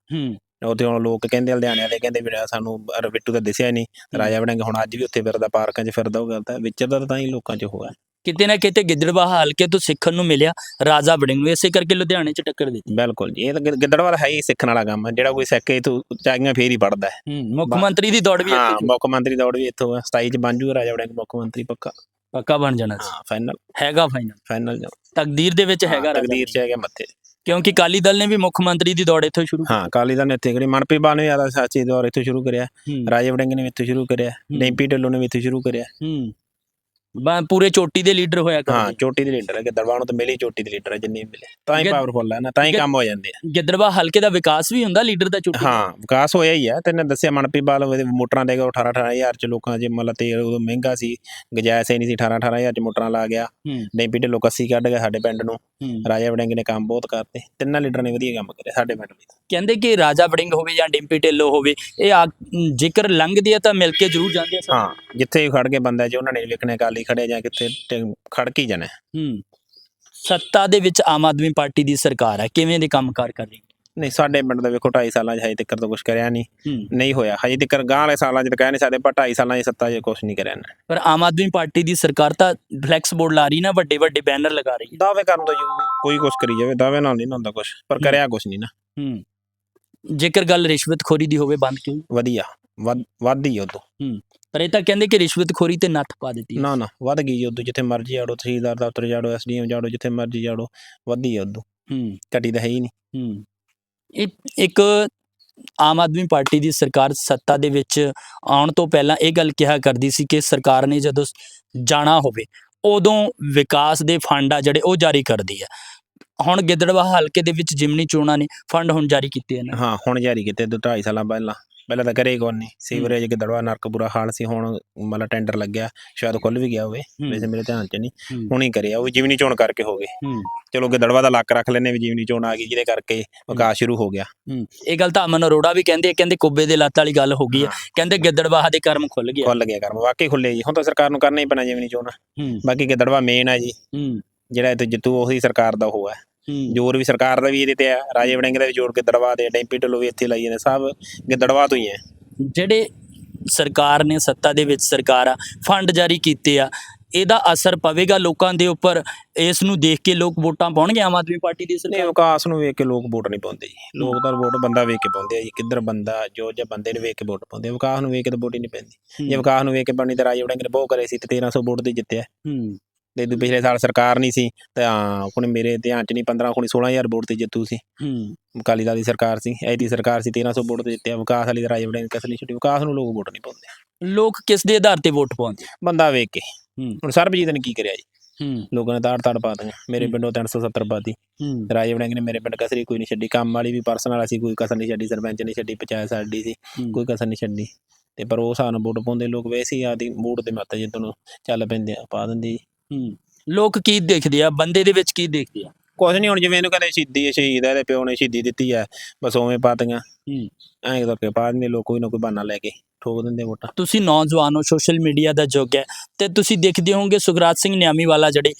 ਉੱਥੇ ਹੁਣ ਲੋਕ ਕਹਿੰਦੇ ਲੁਧਿਆਣੇ ਵਾਲੇ ਕਹਿੰਦੇ ਵੀ ਸਾਨੂੰ ਬਿੱਟੂ ਤਾਂ ਦਿਸਿਆ ਨਹੀਂ। ਰਾਜਾ ਵੜਿੰਗ ਹੁਣ ਅੱਜ ਵੀ ਉੱਥੇ ਫਿਰਦਾ ਪਾਰਕਾਂ 'ਚ ਫਿਰਦਾ ਉਹ ਗੱਲ ਤਾਂ ਵਿਚਰਦਾ ਤਾਂ ਹੀ ਲੋਕਾਂ 'ਚ ਹੋਇਆ ਕਿਤੇ ਨਾ ਕਿਤੇ ਗਿੱਦੜਬਾਹਾ ਹਲਕੇ ਤੋਂ ਸਿੱਖਣ ਨੂੰ ਮਿਲਿਆ ਰਾਜਾ ਵੜਿੰਗ ਨੂੰ ਇਸੇ ਕਰਕੇ ਲੁਧਿਆਣੇ 'ਚ ਟੱਕਰ ਦਿੱਤੀ। ਬਿਲਕੁਲ ਜੀ ਇਹ ਤਾਂ ਗਿ- ਹੈ ਹੀ ਸਿੱਖਣ ਵਾਲਾ ਕੰਮ ਹੈ ਜਿਹੜਾ ਕੋਈ ਸਿੱਖ ਕੇ ਚਾਹੀਆਂ ਫੇਰ ਹੀ ਪੜਦਾ ਹੈ। ਹੂੰ ਮੁੱਖ ਮੰਤਰੀ ਦੀ ਦੌੜ ਵੀ ਹਾਂ ਇੱਥੇ ਮੁੱਖ ਮੰਤਰੀ ਦੌੜ ਵੀ ਇੱਥੋਂ ਆ 27 ਚ ਬਣ ਜੂਗਾ ਰਾਜਾ ਵੜਿੰਗ ਮੁੱਖ ਮੰਤਰੀ ਪੱਕਾ। ਪੱਕਾ ਬਣ ਜਾਣਾ ਸੀ। ਹਾਂ ਫਾਈਨਲ ਹੈਗਾ ਫਾਈਨਲ ਫਾਈਨਲ ਤਕਦੀਰ ਦੇ ਵਿੱਚ ਹੈਗਾ ਰਾਜਾ ਤਕਦੀਰ ਚ ਹੈਗਾ ਮੱਥੇ। ਕਿਉਂਕਿ ਕਾਲੀ ਦਲ ਨੇ ਵੀ ਮੁੱਖ ਮੰਤਰੀ ਦੀ ਦੌੜ ਇੱਥੋਂ ਸ਼ੁਰੂ ਹਾਂ ਕਾਲੀ ਦਾ ਨੇ ਇੱਥੇ ਕਰੀ ਮਨਪ੍ਰੀਤ ਬਾਲ ਨੇ ਜ਼ਿਆਦਾ ਸਾਚੀ ਦੌਰ ਇੱਥੋਂ ਸ਼ੁਰੂ ਕਰਿਆ। ਹੂੰ। ਰਾਜਾ ਵੜਿੰਗ ਨੇ ਵੀ ਇੱਥੋਂ ਸ਼ੁਰੂ ਕਰਿਆ। ਹੂੰ। ਡੈਂਪੀ ਢਿੱਲੋਂ ਨੇ ਵੀ ਇੱਥੋਂ ਸ਼ੁਰੂ ਕਰਿਆ। ਹੂੰ। ਬਾ ਪੂਰੇ ਚੋਟੀ ਦੇ ਲੀਡਰ ਹੋਇਆ ਹਾਂ ਕਰਦੇ ਚੋਟੀ ਦੇ ਲੀਡਰ ਹੈ ਗਿੱਦੜਵਾ ਨੂੰ ਤਾਂ ਮਿਲੀ ਚੋਟੀ ਦੇ ਲੀਡਰ ਹੈ ਜਿੰਨੇ ਵੀ ਮਿਲੇ। ਤਾਂ ਹੀ ਗਿੱਦ- ਪਾਵਰਫੁਲ ਹੈ ਨਾ ਤਾਂ ਹੀ ਗਿੱਦ- ਕੰਮ ਹੋ ਜਾਂਦੇ ਆ। ਗਿੱਦੜਬਾਹਾ ਹਲਕੇ ਦਾ ਵਿਕਾਸ ਵੀ ਹੁੰਦਾ ਲੀਡਰ ਦਾ ਚੋਟੀ ਹਾਂ ਵਿਕਾਸ ਹੋਇਆ ਹੀ ਹੈ ਤੈਨੇ ਦੱਸਿਆ ਮਨਪ੍ਰੀਤ ਬਾਲ ਉਹਦੇ ਮੋਟਰਾਂ ਦੇ 18 18000 ਚ ਲੋਕਾਂ ਜੇ ਮਤਲਬ ਤੇਲ ਉਦੋਂ ਮਹਿੰਗਾ ਸੀ ਗਜਾਇਸ ਹੀ ਨਹੀਂ ਸੀ 18 18000 ਚ ਮੋਟਰਾਂ ਲਾ ਗਿਆ। ਹੂੰ। ਡੈਂਪੀ ਢਿੱਲੋਂ ਕੱਸੀ ਕੱਢ ਗਿਆ ਸਾਡੇ ਪਿੰਡ ਨੂੰ। ਹੂੰ। ਰਾਜਾ ਵੜਿੰਗ ਨੇ ਕੰਮ ਬਹੁਤ ਕਰਤੇ। ਤਿੰਨਾਂ ਲੀਡਰਾਂ ਨੇ ਵਧੀਆ ਕੰਮ ਕਰਿਆ ਸਾਡੇ ਪਿੰਡ ਲਈ। ਕਹਿੰਦੇ ਕਿ ਰਾਜਾ ਵੜਿੰਗ ਹੋਵੇ ਜਾਂ ਡਿੰਪੀ ਢਿੱਲੋਂ ਹੋਵੇ ਇਹ ਆ- ਜੇਕਰ ਲੰਘਦੀ ਹੈ ਤਾਂ ਮਿਲ ਕੇ ਜ਼ਰੂਰ ਜਾਂਦੇ ਆ ਸਭ। ਹਾਂ ਜਿੱਥੇ ਵੀ ਖੜ ਕੇ ਬੰਦਾ ਜੇ ਉਹਨਾਂ ਨੇ ਵੇਖਣੇ ਕਾਲੀ ਖੜੇ ਜਾਂ ਕਿੱਥੇ ਖੜ ਕੇ ਹੀ ਜਾਣਾ। ਹੂੰ। ਸੱਤਾ ਦੇ ਵਿੱਚ ਆਮ ਆਦਮੀ ਪਾਰਟੀ ਦੀ ਸਰਕਾਰ ਹੈ ਕਿਵੇਂ ਦੇ ਕੰਮਕਾਰ ਕਰ ਰਹੀ? ਨਹੀਂ ਸਾਡੇ ਪਿੰਡ ਦਾ ਵੇਖੋ 2.5 ਸਾਲਾਂ 'ਚ ਹਜੇ ਤੱਕ ਤਾਂ ਕੁਝ ਕਰਿਆ ਨਹੀਂ। ਹੂੰ। ਨਹੀਂ ਹੋਇਆ। ਹਜੇ ਤੱਕ ਗਾਂ ਵਾਲੇ ਸਾਲਾਂ 'ਚ ਤਾਂ ਕਹਿ ਨਹੀਂ ਸਕਦੇ ਪਰ 2.5 ਸਾਲਾਂ 'ਚ ਸੱਤਾ 'ਚ ਕੁਝ ਨਹੀਂ ਕਰਿਆ ਇਹਨਾਂ ਨੇ। ਪਰ ਆਮ ਆਦਮੀ ਪਾਰਟੀ ਦੀ ਸਰਕਾਰ ਤਾਂ ਫਲੈਕਸ ਬੋਰਡ ਲਾ ਰਹੀ ਨਾ ਵੱਡੇ ਵੱਡੇ ਬੈਨਰ ਲਗਾ ਰਹੀ ਹੈ। ਦਾਅਵੇ ਕਰਨ ਤੋਂ ਜੀ ਕੋਈ ਕੁਝ ਕਰੀ ਜਾਵੇ ਦਾਅਵੇ ਨਾਲ ਨਹੀਂ ਨਾ ਹੁੰਦਾ ਕੁਝ ਪਰ ਕਰਿਆ ਕੁਝ ਨਹੀਂ ਨਾ। ਹੂੰ। ਜੇਕਰ ਗੱਲ ਰਿਸ਼ਵਤਖੋਰੀ ਦੀ ਹੋਵੇ ਬੰਦ ਕਿਉਂ? ਵਧੀਆ। ਵੱਧ ਵੱਧ ਹੀ ਉਦੋਂ ਪਰ ਇਹ ਤਾਂ ਕਹਿੰਦੇ ਕਿ ਰਿਸ਼ਵਤਖੋਰੀ ਤੇ ਨੱਥ ਪਾ ਦਿੱਤੀ ਹੈ। ਨਾ ਨਾ ਵੱਧ ਗਈ ਉਦੋਂ ਜਿੱਥੇ ਮਰਜ਼ੀ ਜਾੜੋ ਤਹਿਸੀਲਦਾਰ ਦਫ਼ਤਰ ਜਾੜੋ ਐਸਡੀਐਮ ਜਾੜੋ ਜਿੱਥੇ ਮਰਜ਼ੀ ਜਾੜੋ ਵਧੀ ਉਦੋਂ ਹੂੰ। ਘਟੀ ਤਾਂ ਹੈ ਹੀ ਨਹੀਂ। ਹੂੰ। ਇਹ ਇੱਕ ਆਮ ਆਦਮੀ ਪਾਰਟੀ ਦੀ ਸਰਕਾਰ ਸੱਤਾ ਦੇ ਵਿੱਚ ਆਉਣ ਤੋਂ ਪਹਿਲਾਂ ਇਹ ਗੱਲ ਕਿਹਾ ਕਰਦੀ ਸੀ ਕਿ ਸਰਕਾਰ ਨੇ ਜਦੋਂ ਜਾਣਾ ਹੋਵੇ ਉਦੋਂ ਵਿਕਾਸ ਦੇ ਫੰਡ ਆ ਜਿਹੜੇ ਉਹ ਜਾਰੀ ਕਰਦੀ ਹੈ ਹੁਣ ਗਿੱਦੜਬਾਹਾ ਹਲਕੇ ਦੇ ਵਿੱਚ ਜਿਮਨੀ ਚੋਣਾਂ ਨੇ ਫੰਡ ਹੁਣ ਜਾਰੀ ਕੀਤੇ ਹਨ ਹਾਂ ਹੁਣ ਜਾਰੀ ਕੀਤੇ ਦੋ 2.5 ਸਾਲਾਂ ਪਹਿਲਾਂ। ਪਹਿਲਾਂ ਤਾਂ ਕਰੇ ਕੋਈ ਨਹੀਂ ਸੀਵਰੇਜ ਗਿੱਦੜਵਾ ਨਰਕ ਬੁਰਾ ਹਾਲ ਸੀ ਹੁਣ ਮਤਲਬ ਟੈਂਡਰ ਲੱਗਿਆ ਸ਼ਾਇਦ ਖੁੱਲ ਵੀ ਗਿਆ ਹੋਵੇ ਵੈਸੇ ਮੇਰੇ ਧਿਆਨ 'ਚ ਨਹੀਂ ਹੂੰ। ਹੁਣੀ ਕਰਿਆ ਉਹ ਜੀਵਨੀ ਚੋਣ ਕਰਕੇ ਹੋ ਗਏ। ਚਲੋ ਗਿੱਦੜਵਾ ਦਾ ਲੱਕ ਰੱਖ ਲੈਨੇ ਵੀ ਜੀਵਨੀ ਚੋਣ ਆ ਗਈ ਜਿਹਦੇ ਕਰਕੇ ਵਿਕਾਸ ਸ਼ੁਰੂ ਹੋ ਗਿਆ। ਇਹ ਗੱਲ ਤਾਂ ਅਮਨ ਅਰੋੜਾ ਵੀ ਕਹਿੰਦੇ ਆ, ਕਹਿੰਦੇ ਕੁੱਬੇ ਦੇ ਲੱਤ ਵਾਲੀ ਗੱਲ ਹੋ ਗਈ ਹੈ। ਕਹਿੰਦੇ ਗਿੱਦੜਬਾਹਾ ਦੇ ਕਰਮ ਖੁੱਲ ਗਿਆ। ਖੁੱਲ ਗਿਆ ਕਰਮ ਵਾਕਈ ਖੁੱਲੇ ਜੀ ਹੁਣ ਤਾਂ ਸਰਕਾਰ ਨੂੰ ਕਰਨਾ ਹੀ ਪੈਣਾ ਜੀਵਨੀ ਚੋਣ। ਬਾਕੀ ਗਿੱਦੜਵਾ ਮੇਨ ਹੈ ਜੀ। ਜਿਹੜਾ ਇੱਥੇ ਜਿੱਤੂ ਉਹੀ ਸਰਕਾਰ ਦਾ ਉਹ ਹੂੰ। ਜੋਰ ਵੀ ਸਰਕਾਰ ਦਾ ਵੀ ਇਹਦੇ ਤੇ ਆ ਰਾਜੇ ਵੜਿੰਗ ਦਾ ਵੀ ਜੋਰ ਗਿੱਦੜਵਾ ਦੇ ਡੈਂਪੀ ਢਿੱਲੋਂ ਵੀ ਇੱਥੇ ਲਾਈ ਜਾਂਦੇ ਸਭ ਗਿੱਦੜਵਾ ਤੋਂ ਹੀ ਹੈ। ਜਿਹੜੇ ਸਰਕਾਰ ਨੇ ਸੱਤਾ ਦੇ ਵਿੱਚ ਸਰਕਾਰ ਆ ਫੰਡ ਜਾਰੀ ਕੀਤੇ ਆ ਇਹਦਾ ਅਸਰ ਪਵੇਗਾ ਲੋਕਾਂ ਦੇ ਉੱਪਰ? ਇਸ ਨੂੰ ਦੇਖ ਕੇ ਲੋਕ ਵੋਟਾਂ ਪਾਉਣਗੇ ਆਮ ਆਦਮੀ ਪਾਰਟੀ ਦੀ ਸਰਕਾਰ? ਵਿਕਾਸ ਨੂੰ ਵੇਖ ਕੇ ਲੋਕ ਵੋਟ ਨਹੀਂ ਪਾਉਂਦੇ ਜੀ। ਲੋਕ ਤਾਂ ਵੋਟ ਬੰਦਾ ਵੇਖ ਕੇ ਪਾਉਂਦੇ ਆ ਜੀ ਕਿੱਧਰ ਬੰਦਾ ਜੋ ਜਾਂ ਬੰਦੇ ਨੂੰ ਵੇਖ ਕੇ ਵੋਟ ਪਾਉਂਦੇ ਆ ਵਿਕਾਸ ਨੂੰ ਵੇਖ ਕੇ ਤਾਂ ਵੋਟ ਹੀ ਨਹੀਂ ਪੈਂਦੀ। ਜੇ ਵਿਕਾਸ ਨੂੰ ਵੇਖ ਕੇ ਪਾਉਣੀ ਤਾਂ ਰਾਜੇ ਵੜਿੰਗ ਨੇ ਬਹੁਤ ਕਰੇ ਸੀ ਤੇ 1300 ਵੋਟ ਤੇ ਜਿੱਤਿਆ। ਹੂੰ। ਤੇ ਇਦੋਂ ਪਿਛਲੇ ਸਾਲ ਸਰਕਾਰ ਨਹੀਂ ਸੀ ਤਾਂ ਹੁਣ ਮੇਰੇ ਧਿਆਨ 'ਚ ਨਹੀਂ 15 ਹੁਣ 16000 ਵੋਟ ਤੇ ਜਿੱਤੂ ਸੀ। ਹੂੰ। ਅਕਾਲੀ ਦਲ ਦੀ ਸਰਕਾਰ ਸੀ ਐਦੀ ਸਰਕਾਰ ਸੀ 1300 ਵੋਟ ਤੇ ਜਿੱਤਿਆ ਵਿਕਾਸ ਵਾਲੀ ਤਾਂ ਰਾਜੇ ਵੜਿੰਗ ਕਸ ਲਈ ਛੁੱਟੀ ਵਿਕਾਸ ਨੂੰ ਲੋਕ ਵੋਟ ਨਹੀਂ ਪਾਉਂਦੇ। ਲੋਕ ਕਿਸ ਦੇ ਆਧਾਰ ਤੇ ਵੋਟ ਪਾਉਂਦੇ? ਬੰਦਾ ਵੇਖ ਕੇ। ਹੂੰ। ਹੁਣ ਸਰਬਜੀਤ ਨੇ ਕੀ ਕਰਿਆ ਜੀ? ਹੂੰ। ਲੋਕਾਂ ਨੇ ਤਾੜ ਤਾੜ ਪਾ ਦਿੱਤੀਆਂ ਮੇਰੇ ਹੂੰ। ਪਿੰਡੋਂ 370 ਪਾਤੀ। ਹੂੰ। ਰਾਜੇ ਵੜਿੰਗ ਨੇ ਮੇਰੇ ਪਿੰਡ ਕਸਰੀ ਕੋਈ ਨਹੀਂ ਛੱਡੀ ਕੰਮ ਵਾਲੀ ਵੀ ਪਰਸਨਲ ਵਾਲੀ ਸੀ ਕੋਈ ਕਸਰ ਨਹੀਂ ਛੱਡੀ ਸਰਪੰਚ ਨਹੀਂ ਛੱਡੀ ਪੰਚਾਇਤ ਸਾਡੀ ਸੀ ਹੂੰ। ਕੋਈ ਕਸਰ ਨਹੀਂ ਛੱਡੀ। ਤੇ ਪਰ ਉਹ ਸਾਨੂੰ ਵੋਟ ਪਾਉਂਦੇ ਲੋਕ ਵੈਸੇ ਹੀ ਆਦੀ ਵੋਟ ਦੇ ਮੱਤੇ ਜਿੱਦੋਂ ਨੂੰ ਚੱਲ ਪੈਂਦੇ ਆ ਪਾ ਦਿੰਦੇ ਜੀ। ਹੂੰ। ਲੋਕ ਕੀ ਦੇਖਦੇ ਆ? ਬੰਦੇ ਦੇ ਵਿੱਚ ਕੀ ਦੇਖਦੇ ਆ? ਕੁਛ ਨਹੀਂ ਹੁਣ ਜਿਵੇਂ ਇਹਨੂੰ ਕਹਿੰਦੇ ਸ਼ਹੀਦੀ ਹੈ ਸ਼ਹੀਦ ਹੈ ਇਹਦੇ ਪਿਓ ਨੇ ਸ਼ਹੀਦੀ ਦਿੱਤੀ ਹੈ ਬਸ ਉਵੇਂ ਪਾਤੀਆਂ। ਹੂੰ। ਐਂ ਕਰਕੇ ਪਾ ਦਿੰਦੇ ਲੋਕ ਕੋਈ ਨਾ ਕੋਈ ਬਹਾਨਾ ਲੈ ਕੇ ਠੋਕ ਦਿੰਦੇ ਵੋਟਾਂ। ਤੁਸੀਂ ਨੌਜਵਾਨ ਹੋ ਸੋਸ਼ਲ ਮੀਡੀਆ ਦਾ ਯੁੱਗ ਹੈ ਤੇ ਤੁਸੀਂ ਦੇਖਦੇ ਹੋਵੋਗੇ ਸੁਖਰਾਜ ਸਿੰਘ ਨਿਆਮੀ ਵਾਲਾ ਜਿਹੜੇ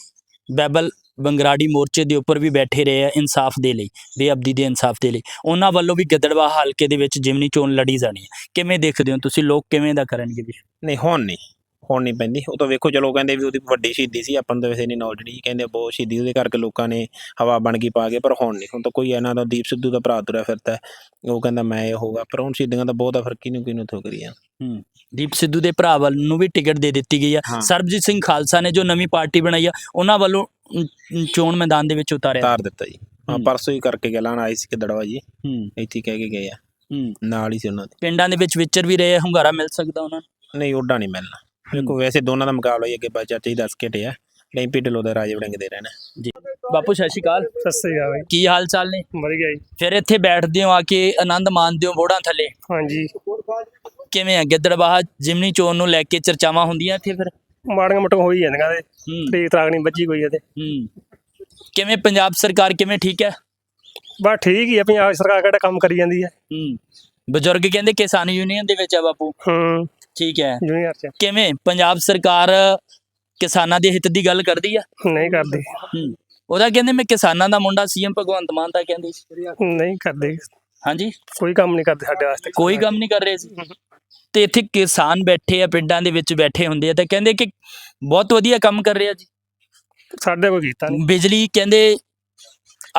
ਬੈਬਲ ਬੰਗਰਾੜੀ ਮੋਰਚੇ ਦੇ ਉੱਪਰ ਵੀ ਬੈਠੇ ਰਹੇ ਆ ਇਨਸਾਫ ਦੇ ਲਈ ਬੇਅਬਦੀ ਦੇ ਇਨਸਾਫ ਦੇ ਲਈ। ਉਹਨਾਂ ਵੱਲੋਂ ਵੀ ਗਿੱਦੜਵਾ ਹਲਕੇ ਦੇ ਵਿੱਚ ਜਿਮਨੀ ਚੋਣ ਲੜੀ ਜਾਣੀ ਹੈ। ਕਿਵੇਂ ਦੇਖਦੇ ਹੋ ਤੁਸੀਂ? ਲੋਕ ਕਿਵੇਂ ਦਾ ਕਰਨਗੇ ਵੀ ਨਹੀਂ ਹੁਣ ਨਹੀਂ। ਹੁਣ ਨਹੀਂ ਪੈਂਦੀ। ਉਹ ਤਾਂ ਵੇਖੋ ਚਲੋ ਕਹਿੰਦੇ ਵੀ ਉਹਦੀ ਵੱਡੀ ਸ਼ਹੀਦੀ ਸੀ ਆਪਾਂ ਨੂੰ ਤਾਂ ਵੈਸੇ ਨਹੀਂ ਨੌਲੇਜ ਨਹੀਂ ਕਹਿੰਦੇ ਬਹੁਤ ਸ਼ਹੀਦੀ ਉਹਦੇ ਕਰਕੇ ਲੋਕਾਂ ਨੇ ਹਵਾ ਬਣ ਗਈ ਪਾ ਕੇ ਪਰ ਹੁਣ ਨਹੀਂ। ਹੁਣ ਤਾਂ ਕੋਈ ਇਹਨਾਂ ਦਾ ਦੀਪ ਸਿੱਧੂ ਦਾ ਭਰਾ ਤੁਰਿਆ ਫਿਰਦਾ ਹੈ। ਉਹ ਕਹਿੰਦਾ ਮੈਂ ਇਹ ਹੋਗਾ ਪਰ ਹੁਣ ਸ਼ਹੀਦੀਆਂ ਦਾ ਬਹੁਤਾ ਫ਼ਰਕ ਹੀ ਨਹੀਂ ਕੋਈ ਨੂੰ ਥੋਕਰੀ ਆ ਦੀਪ ਸਿੱਧੂ ਦੇ ਭਰਾ ਵੱਲ ਨੂੰ ਵੀ ਟਿਕਟ ਦੇ ਦਿੱਤੀ ਗਈ ਆ। ਹਾਂ। ਸਰਬਜੀਤ ਸਿੰਘ ਖਾਲਸਾ ਨੇ ਜੋ ਨਵੀਂ ਪਾਰਟੀ ਬਣਾਈ ਆ ਉਹਨਾਂ ਵੱਲੋਂ ਚੋਣ ਮੈਦਾਨ ਦੇ ਵਿੱਚ ਉਤਾਰਿਆ। ਤਾਰ ਦਿੱਤਾ ਜੀ। ਹਾਂ ਹੂੰ। ਪਰਸੋਂ ਹੀ ਕਰਕੇ ਗੱਲਾਂ ਆਈ ਸੀ ਕਿਦੜਵਾ ਜੀ। ਹੂੰ। ਇੱਥੇ ਹੀ ਕਹਿ ਕੇ ਗਏ ਆ। ਹੂੰ। ਨਾਲ ਹੀ ਸੀ ਉਹਨਾਂ ਦੇ। ਪਿੰਡਾਂ ਦੇ ਵਿੱਚ ਵਿਚਰ ਵੀ ਰਹੇ ਹੁੰਗਾਰਾ ਮਿਲ ਸਕਦਾ ਉਹਨਾਂ ਨੂੰ? ਨਹੀਂ ਉੱਡਾ ਨਹੀਂ ਮਿਲਣਾ। ਵੇਖੋ ਵੈਸੇ ਦੋਨਾਂ ਦਾ ਮੁਕਾਬਲਾ ਹੀ ਅੱਗੇ ਬਾ ਚਾਚਾ ਜੀ ਦੱਸ ਕੇ ਟਿਆ ਡੈਂਪੀ ਢਿੱਲੋਂ ਦਾ ਰਾਜੇ ਵੜਿੰਗ ਦੇ ਰਹਿਣਾ ਬਾਪੂ ਸਤਿ ਸ਼੍ਰੀ ਅਕਾਲ। ਸਤਿ ਸ੍ਰੀ ਅਕਾਲ ਕੀ ਹਾਲ ਚਾਲ ਨੇ? ਬਾਈ ਵਧੀਆ ਜੀ। ਫਿਰ ਇੱਥੇ ਬੈਠਦੇ ਹੋ ਆ ਕੇ ਆਨੰਦ ਮਾਣਦੇ ਹੋ ਬੋੜਾਂ ਥੱਲੇ? ਹਾਂਜੀ। ਕਿਵੇਂ ਆ? ਗਿੱਦੜਬਾਹਾ ਜਿਮਨੀ ਚੋਣ ਨੂੰ ਲੈ ਕੇ ਚਰਚਾਵਾਂ ਹੁੰਦੀਆਂ ਇੱਥੇ ਫਿਰ? ਮਾੜੀਆਂ ਮੋਟੀਆਂ ਹੋਈ ਜਾਂਦੀਆਂ ਤੇ ਤੇ ਤਰਾਗ ਨਹੀਂ ਬੱਜੀ ਕੋਈ ਤੇ ਹੂੰ। ਕਿਵੇਂ ਪੰਜਾਬ ਸਰਕਾਰ ਕਿਵੇਂ ਠੀਕ ਹੈ? ਬਸ ਠੀਕ ਹੀ ਆ ਪੰਜਾਬ ਸਰਕਾਰ ਕਿਹੜਾ ਕੰਮ ਕਰੀ ਜਾਂਦੀ ਹੈ। ਹੂੰ। ਬਜ਼ੁਰਗ ਕਹਿੰਦੇ ਕਿਸਾਨ ਯੂਨੀਅਨ ਦੇ ਵਿੱਚ ਆ ਬਾਪੂ। ਹੂੰ। ਠੀਕ ਹੈ। ਜੂਨੀਅਰ ਚ। ਕਿਵੇਂ? ਪੰਜਾਬ ਸਰਕਾਰ ਕਿਸਾਨਾਂ ਦੇ ਹਿੱਤ ਦੀ ਗੱਲ ਕਰਦੀ ਆ? ਨਹੀਂ ਕਰਦੇ। ਹੂੰ। ਉਹਦਾ ਕਹਿੰਦੇ ਮੈਂ ਕਿਸਾਨਾਂ ਦਾ ਮੁੰਡਾ ਸੀਐਮ ਭਗਵੰਤ ਮਾਨ ਤਾਂ ਕਹਿੰਦੀ ਸੀ। ਨਹੀਂ ਕਰਦੇ। ਹਾਂਜੀ। ਕੋਈ ਕੰਮ ਨਹੀਂ ਕਰਦੇ ਸਾਡੇ ਵਾਸਤੇ। ਕੋਈ ਕੰਮ ਨਹੀਂ ਕਰ ਰਹੇ ਸੀ। ਤੇ ਇੱਥੇ ਕਿਸਾਨ ਬੈਠੇ ਆ ਪਿੰਡਾਂ ਦੇ ਵਿੱਚ ਬੈਠੇ ਹੁੰਦੇ ਆ ਤਾਂ ਕਹਿੰਦੇ ਕਿ ਬਹੁਤ ਵਧੀਆ ਕੰਮ ਕਰ ਰਿਹਾ ਜੀ। ਸਾਡੇ ਕੋਈ ਕੀਤਾ ਨਹੀਂ। ਬਿਜਲੀ ਕਹਿੰਦੇ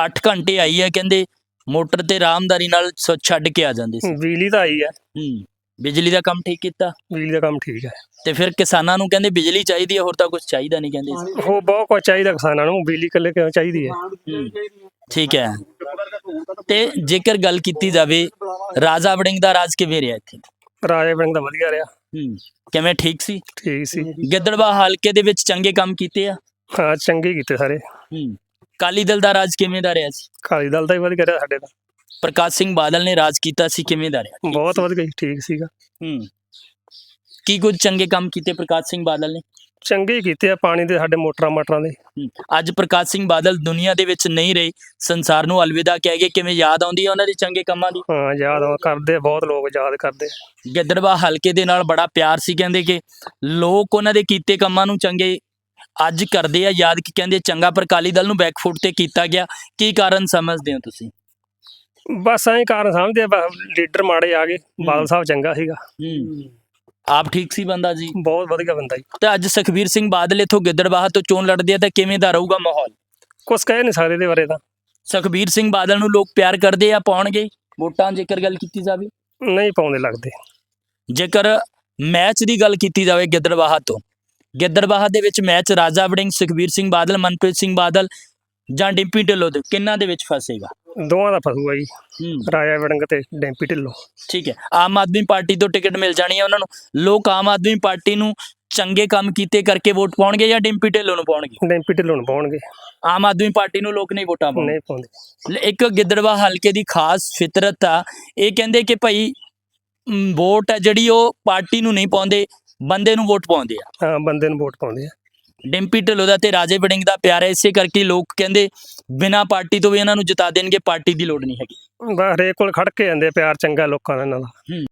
8 ਘੰਟੇ ਆਈ ਹੈ ਕਹਿੰਦੇ ਮੋਟਰ ਤੇ ਆਰਾਮਦਾਰੀ ਨਾਲ ਸ- ਛੱਡ ਕੇ ਆ ਜਾਂਦੇ ਸੀ। ਬਿਜਲੀ ਤਾਂ ਆਈ ਹੈ ਹੂੰ। ਬਿਜਲੀ ਦਾ ਕੰਮ ਠੀਕ ਕੀਤਾ? ਬਿਜਲੀ ਦਾ ਕੰਮ ਠੀਕ ਹੈ। ਤੇ ਫਿਰ ਕਿਸਾਨਾਂ ਨੂੰ ਕਹਿੰਦੇ ਬਿਜਲੀ ਚਾਹੀਦੀ ਹੈ ਹੋਰ ਤਾਂ ਕੁਝ ਚਾਹੀਦਾ ਨਹੀਂ ਕਹਿੰਦੇ ਸੀ। ਉਹ ਬਹੁਤ ਕੁਝ ਚਾਹੀਦਾ ਕਿਸਾਨਾਂ ਨੂੰ ਬਿਜਲੀ ਕੱਲੇ ਕਿਉਂ ਚਾਹੀਦੀ ਹੈ? ਠੀਕ ਹੈ। ਤੇ ਜੇਕਰ ਗੱਲ ਕੀਤੀ ਜਾਵੇ ਰਾਜਾ ਵੜਿੰਗ ਦਾ ਰਾਜ ਕਿਵੇਂ ਰਿਹਾ ਇੱਥੇ? ਰਾਜੇ ਬੜਿੰਗ ਦਾ ਵਧੀਆ ਰਿਹਾ। ਹੂੰ ਕਿਵੇਂ ਠੀਕ ਸੀ? ਠੀਕ ਸੀ। ਗਿੱਦੜਵਾ ਹਲਕੇ ਦੇ ਵਿੱਚ ਚੰਗੇ ਕੰਮ ਕੀਤੇ ਆ? ਹਾਂ ਚੰਗੇ ਕੀਤੇ ਸਾਰੇ। ਹੂੰ ਕਾਲੀ ਦਲ ਦਾ ਰਾਜ ਕਿਵੇਂ ਦਾ ਰਿਹਾ ਸੀ? ਕਾਲੀ ਦਲ ਦਾ ਹੀ ਵਧੀਆ ਰਿਹਾ ਸਾਡੇ ਦਾ। ਪ੍ਰਕਾਸ਼ ਸਿੰਘ ਬਾਦਲ ਨੇ ਰਾਜ ਕੀਤਾ ਸੀ ਕਿਵੇਂ ਦਾ ਰਿਹਾ? ਬਹੁਤ ਵਧੀਆ ਠੀਕ ਸੀਗਾ। ਹੂੰ। ਕੀ ਕੁਝ ਚੰਗੇ ਕੰਮ ਕੀਤੇ ਪ੍ਰਕਾਸ਼ ਸਿੰਘ ਬਾਦਲ ਨੇ? ਚੰਗੇ ਕੀਤੇ ਆ ਪਾਣੀ ਦੇ ਸਾਡੇ ਮੋਟਰਾਂ ਮਾਟਰਾਂ ਦੇ। ਅੱਜ ਪ੍ਰਕਾਸ਼ ਸਿੰਘ ਬਾਦਲ ਦੁਨੀਆ ਦੇ ਵਿੱਚ ਨਹੀਂ ਰਹੇ ਸੰਸਾਰ ਨੂੰ ਅਲਵਿਦਾ ਕਹਿ ਗਏ ਕਿਵੇਂ ਯਾਦ ਆਉਂਦੀ ਹੈ ਉਹਨਾਂ ਦੇ ਚੰਗੇ ਕੰਮਾਂ ਦੀ? ਹਾਂ ਯਾਦ ਕਰਦੇ ਬਹੁਤ ਲੋਕ ਯਾਦ ਕਰਦੇ। ਗਿੱਦੜਵਾ ਹਲਕੇ ਦੇ ਨਾਲ ਬੜਾ ਪਿਆਰ ਸੀ ਕਹਿੰਦੇ ਕਿ ਲੋਕ ਉਹਨਾਂ ਦੇ ਕੀਤੇ ਕੰਮਾਂ ਨੂੰ ਚੰਗੇ ਅੱਜ ਕਰਦੇ ਆ ਯਾਦ ਕਿ ਕਹਿੰਦੇ ਚੰਗਾ ਪਰ ਅਕਾਲੀ ਦਲ ਨੂੰ ਬੈਕਫੁੱਟ ਤੇ ਕੀਤਾ ਗਿਆ। ਕੀ ਕਾਰਨ ਸਮਝਦੇ ਹੋ ਤੁਸੀਂ? ਬਸ ਐਂ ਕਾਰਨ ਸਮਝਦੇ ਆ, ਬਸ ਲੀਡਰ ਮਾੜੇ ਆ ਗਏ ਬਾਦਲ ਸਾਹਿਬ ਚੰਗਾ ਸੀਗਾ। ਹੂੰ। ਆਪ ਠੀਕ ਸੀ ਬੰਦਾ ਜੀ? ਬਹੁਤ ਵਧੀਆ ਬੰਦਾ ਜੀ। ਤੇ ਅੱਜ ਸੁਖਬੀਰ ਸਿੰਘ ਬਾਦਲ ਇਥੋਂ ਗਿੱਦੜਵਾਹ ਤੋਂ ਚੋਣ ਲੜਦੇ ਆ ਤਾਂ ਕਿਵੇਂ ਦਾ ਰਹੂਗਾ ਮਾਹੌਲ? ਕੁਛ ਕਹਿ ਨਹੀਂ ਸਕਦੇ ਇਹਦੇ ਬਾਰੇ ਤਾਂ। ਸੁਖਬੀਰ ਸਿੰਘ ਬਾਦਲ ਨੂੰ ਲੋਕ ਪਿਆਰ ਕਰਦੇ ਆ ਪਾਉਣਗੇ? ਵੋਟਾਂ ਜੇਕਰ ਗੱਲ ਕੀਤੀ ਜਾਵੇ? ਨਹੀਂ ਪਾਉਂਦੇ ਲੱਗਦੇ। ਜੇਕਰ ਮੈਚ ਦੀ ਗੱਲ ਕੀਤੀ ਜਾਵੇ ਗਿੱਦੜਵਾਹਾ ਤੋਂ ਗਿੱਦੜਵਾਹਾ ਦੇ ਵਿੱਚ ਮੈਚ ਰਾਜਾ ਵੜਿੰਗ ਸੁਖਬੀਰ ਸਿੰਘ ਬਾਦਲ ਮਨਪ੍ਰੀਤ ਸਿੰਘ ਬਾਦਲ ਜਾਂ ਡਿੰਪੀ ਢਿੱਲੋਂ ਦੇ ਕਿੰਨਾਂ ਦੇ ਵਿੱਚ ਫਸੇਗਾ? ਦੋਵਾਂ ਦਾ ਫਸੂਗਾ ਜੀ। ਹੂੰ। ਰਾਜਾ ਵੜਿੰਗ ਤੇ ਡੈਂਪੀ ਢਿੱਲੋਂ। ਠੀਕ ਹੈ। ਆਮ ਆਦਮੀ ਪਾਰਟੀ ਤੋਂ ਟਿਕਟ ਮਿਲ ਜਾਣੀ ਹੈ ਉਹਨਾਂ ਨੂੰ। ਲੋਕ ਆਮ ਆਦਮੀ ਪਾਰਟੀ ਨੂੰ ਚੰਗੇ ਕੰਮ ਕੀਤੇ ਕਰਕੇ ਵੋਟ ਪਾਉਣਗੇ ਜਾਂ ਡਿੰਪੀ ਢਿੱਲੋਂ ਨੂੰ ਪਾਉਣਗੇ? ਡੈਂਪੀ ਢਿੱਲੋਂ ਨੂੰ ਪਾਉਣਗੇ। ਆਮ ਆਦਮੀ ਪਾਰਟੀ ਨੂੰ ਲੋਕ ਨਹੀਂ ਵੋਟਾਂ ਪਾਉਣਗੇ ਨਹੀਂ ਪਾਉਂਦੇ। ਇੱਕ ਗਿੱਦੜਵਾ ਹਲਕੇ ਦੀ ਖਾਸ ਫਿਤਰਤ ਆ। ਇਹ ਕਹਿੰਦੇ ਕਿ ਭਾਈ ਮ, ਵੋਟ ਹੈ ਜਿਹੜੀ ਉਹ ਪਾਰਟੀ ਨੂੰ ਨਹੀਂ ਪਾਉਂਦੇ ਬੰਦੇ ਨੂੰ ਵੋਟ ਪਾਉਂਦੇ ਆ। ਹਾਂ ਬੰਦੇ ਨੂੰ ਵੋਟ ਪਾਉਂਦੇ ਆ। ਡਿੰਪੀ ਢਿੱਲੋਂ ਦਾ ਤੇ ਰਾਜੇ ਵੜਿੰਗ ਦਾ ਪਿਆਰ ਹੈ ਇਸੇ ਕਰਕੇ ਲੋਕ ਕਹਿੰਦੇ ਬਿਨਾ ਪਾਰਟੀ ਤੋਂ ਵੀ ਇਹਨਾਂ ਨੂੰ ਜਿਤਾ ਦੇਣਗੇ ਪਾਰਟੀ ਦੀ ਲੋੜ ਨਹੀਂ ਹੈਗੀ। ਹਰੇਕ ਕੋਲ ਖੜ ਕੇ ਜਾਂਦੇ ਆ, ਪਿਆਰ ਚੰਗਾ ਲੋਕਾਂ ਦਾ ਇਹਨਾਂ ਦਾ।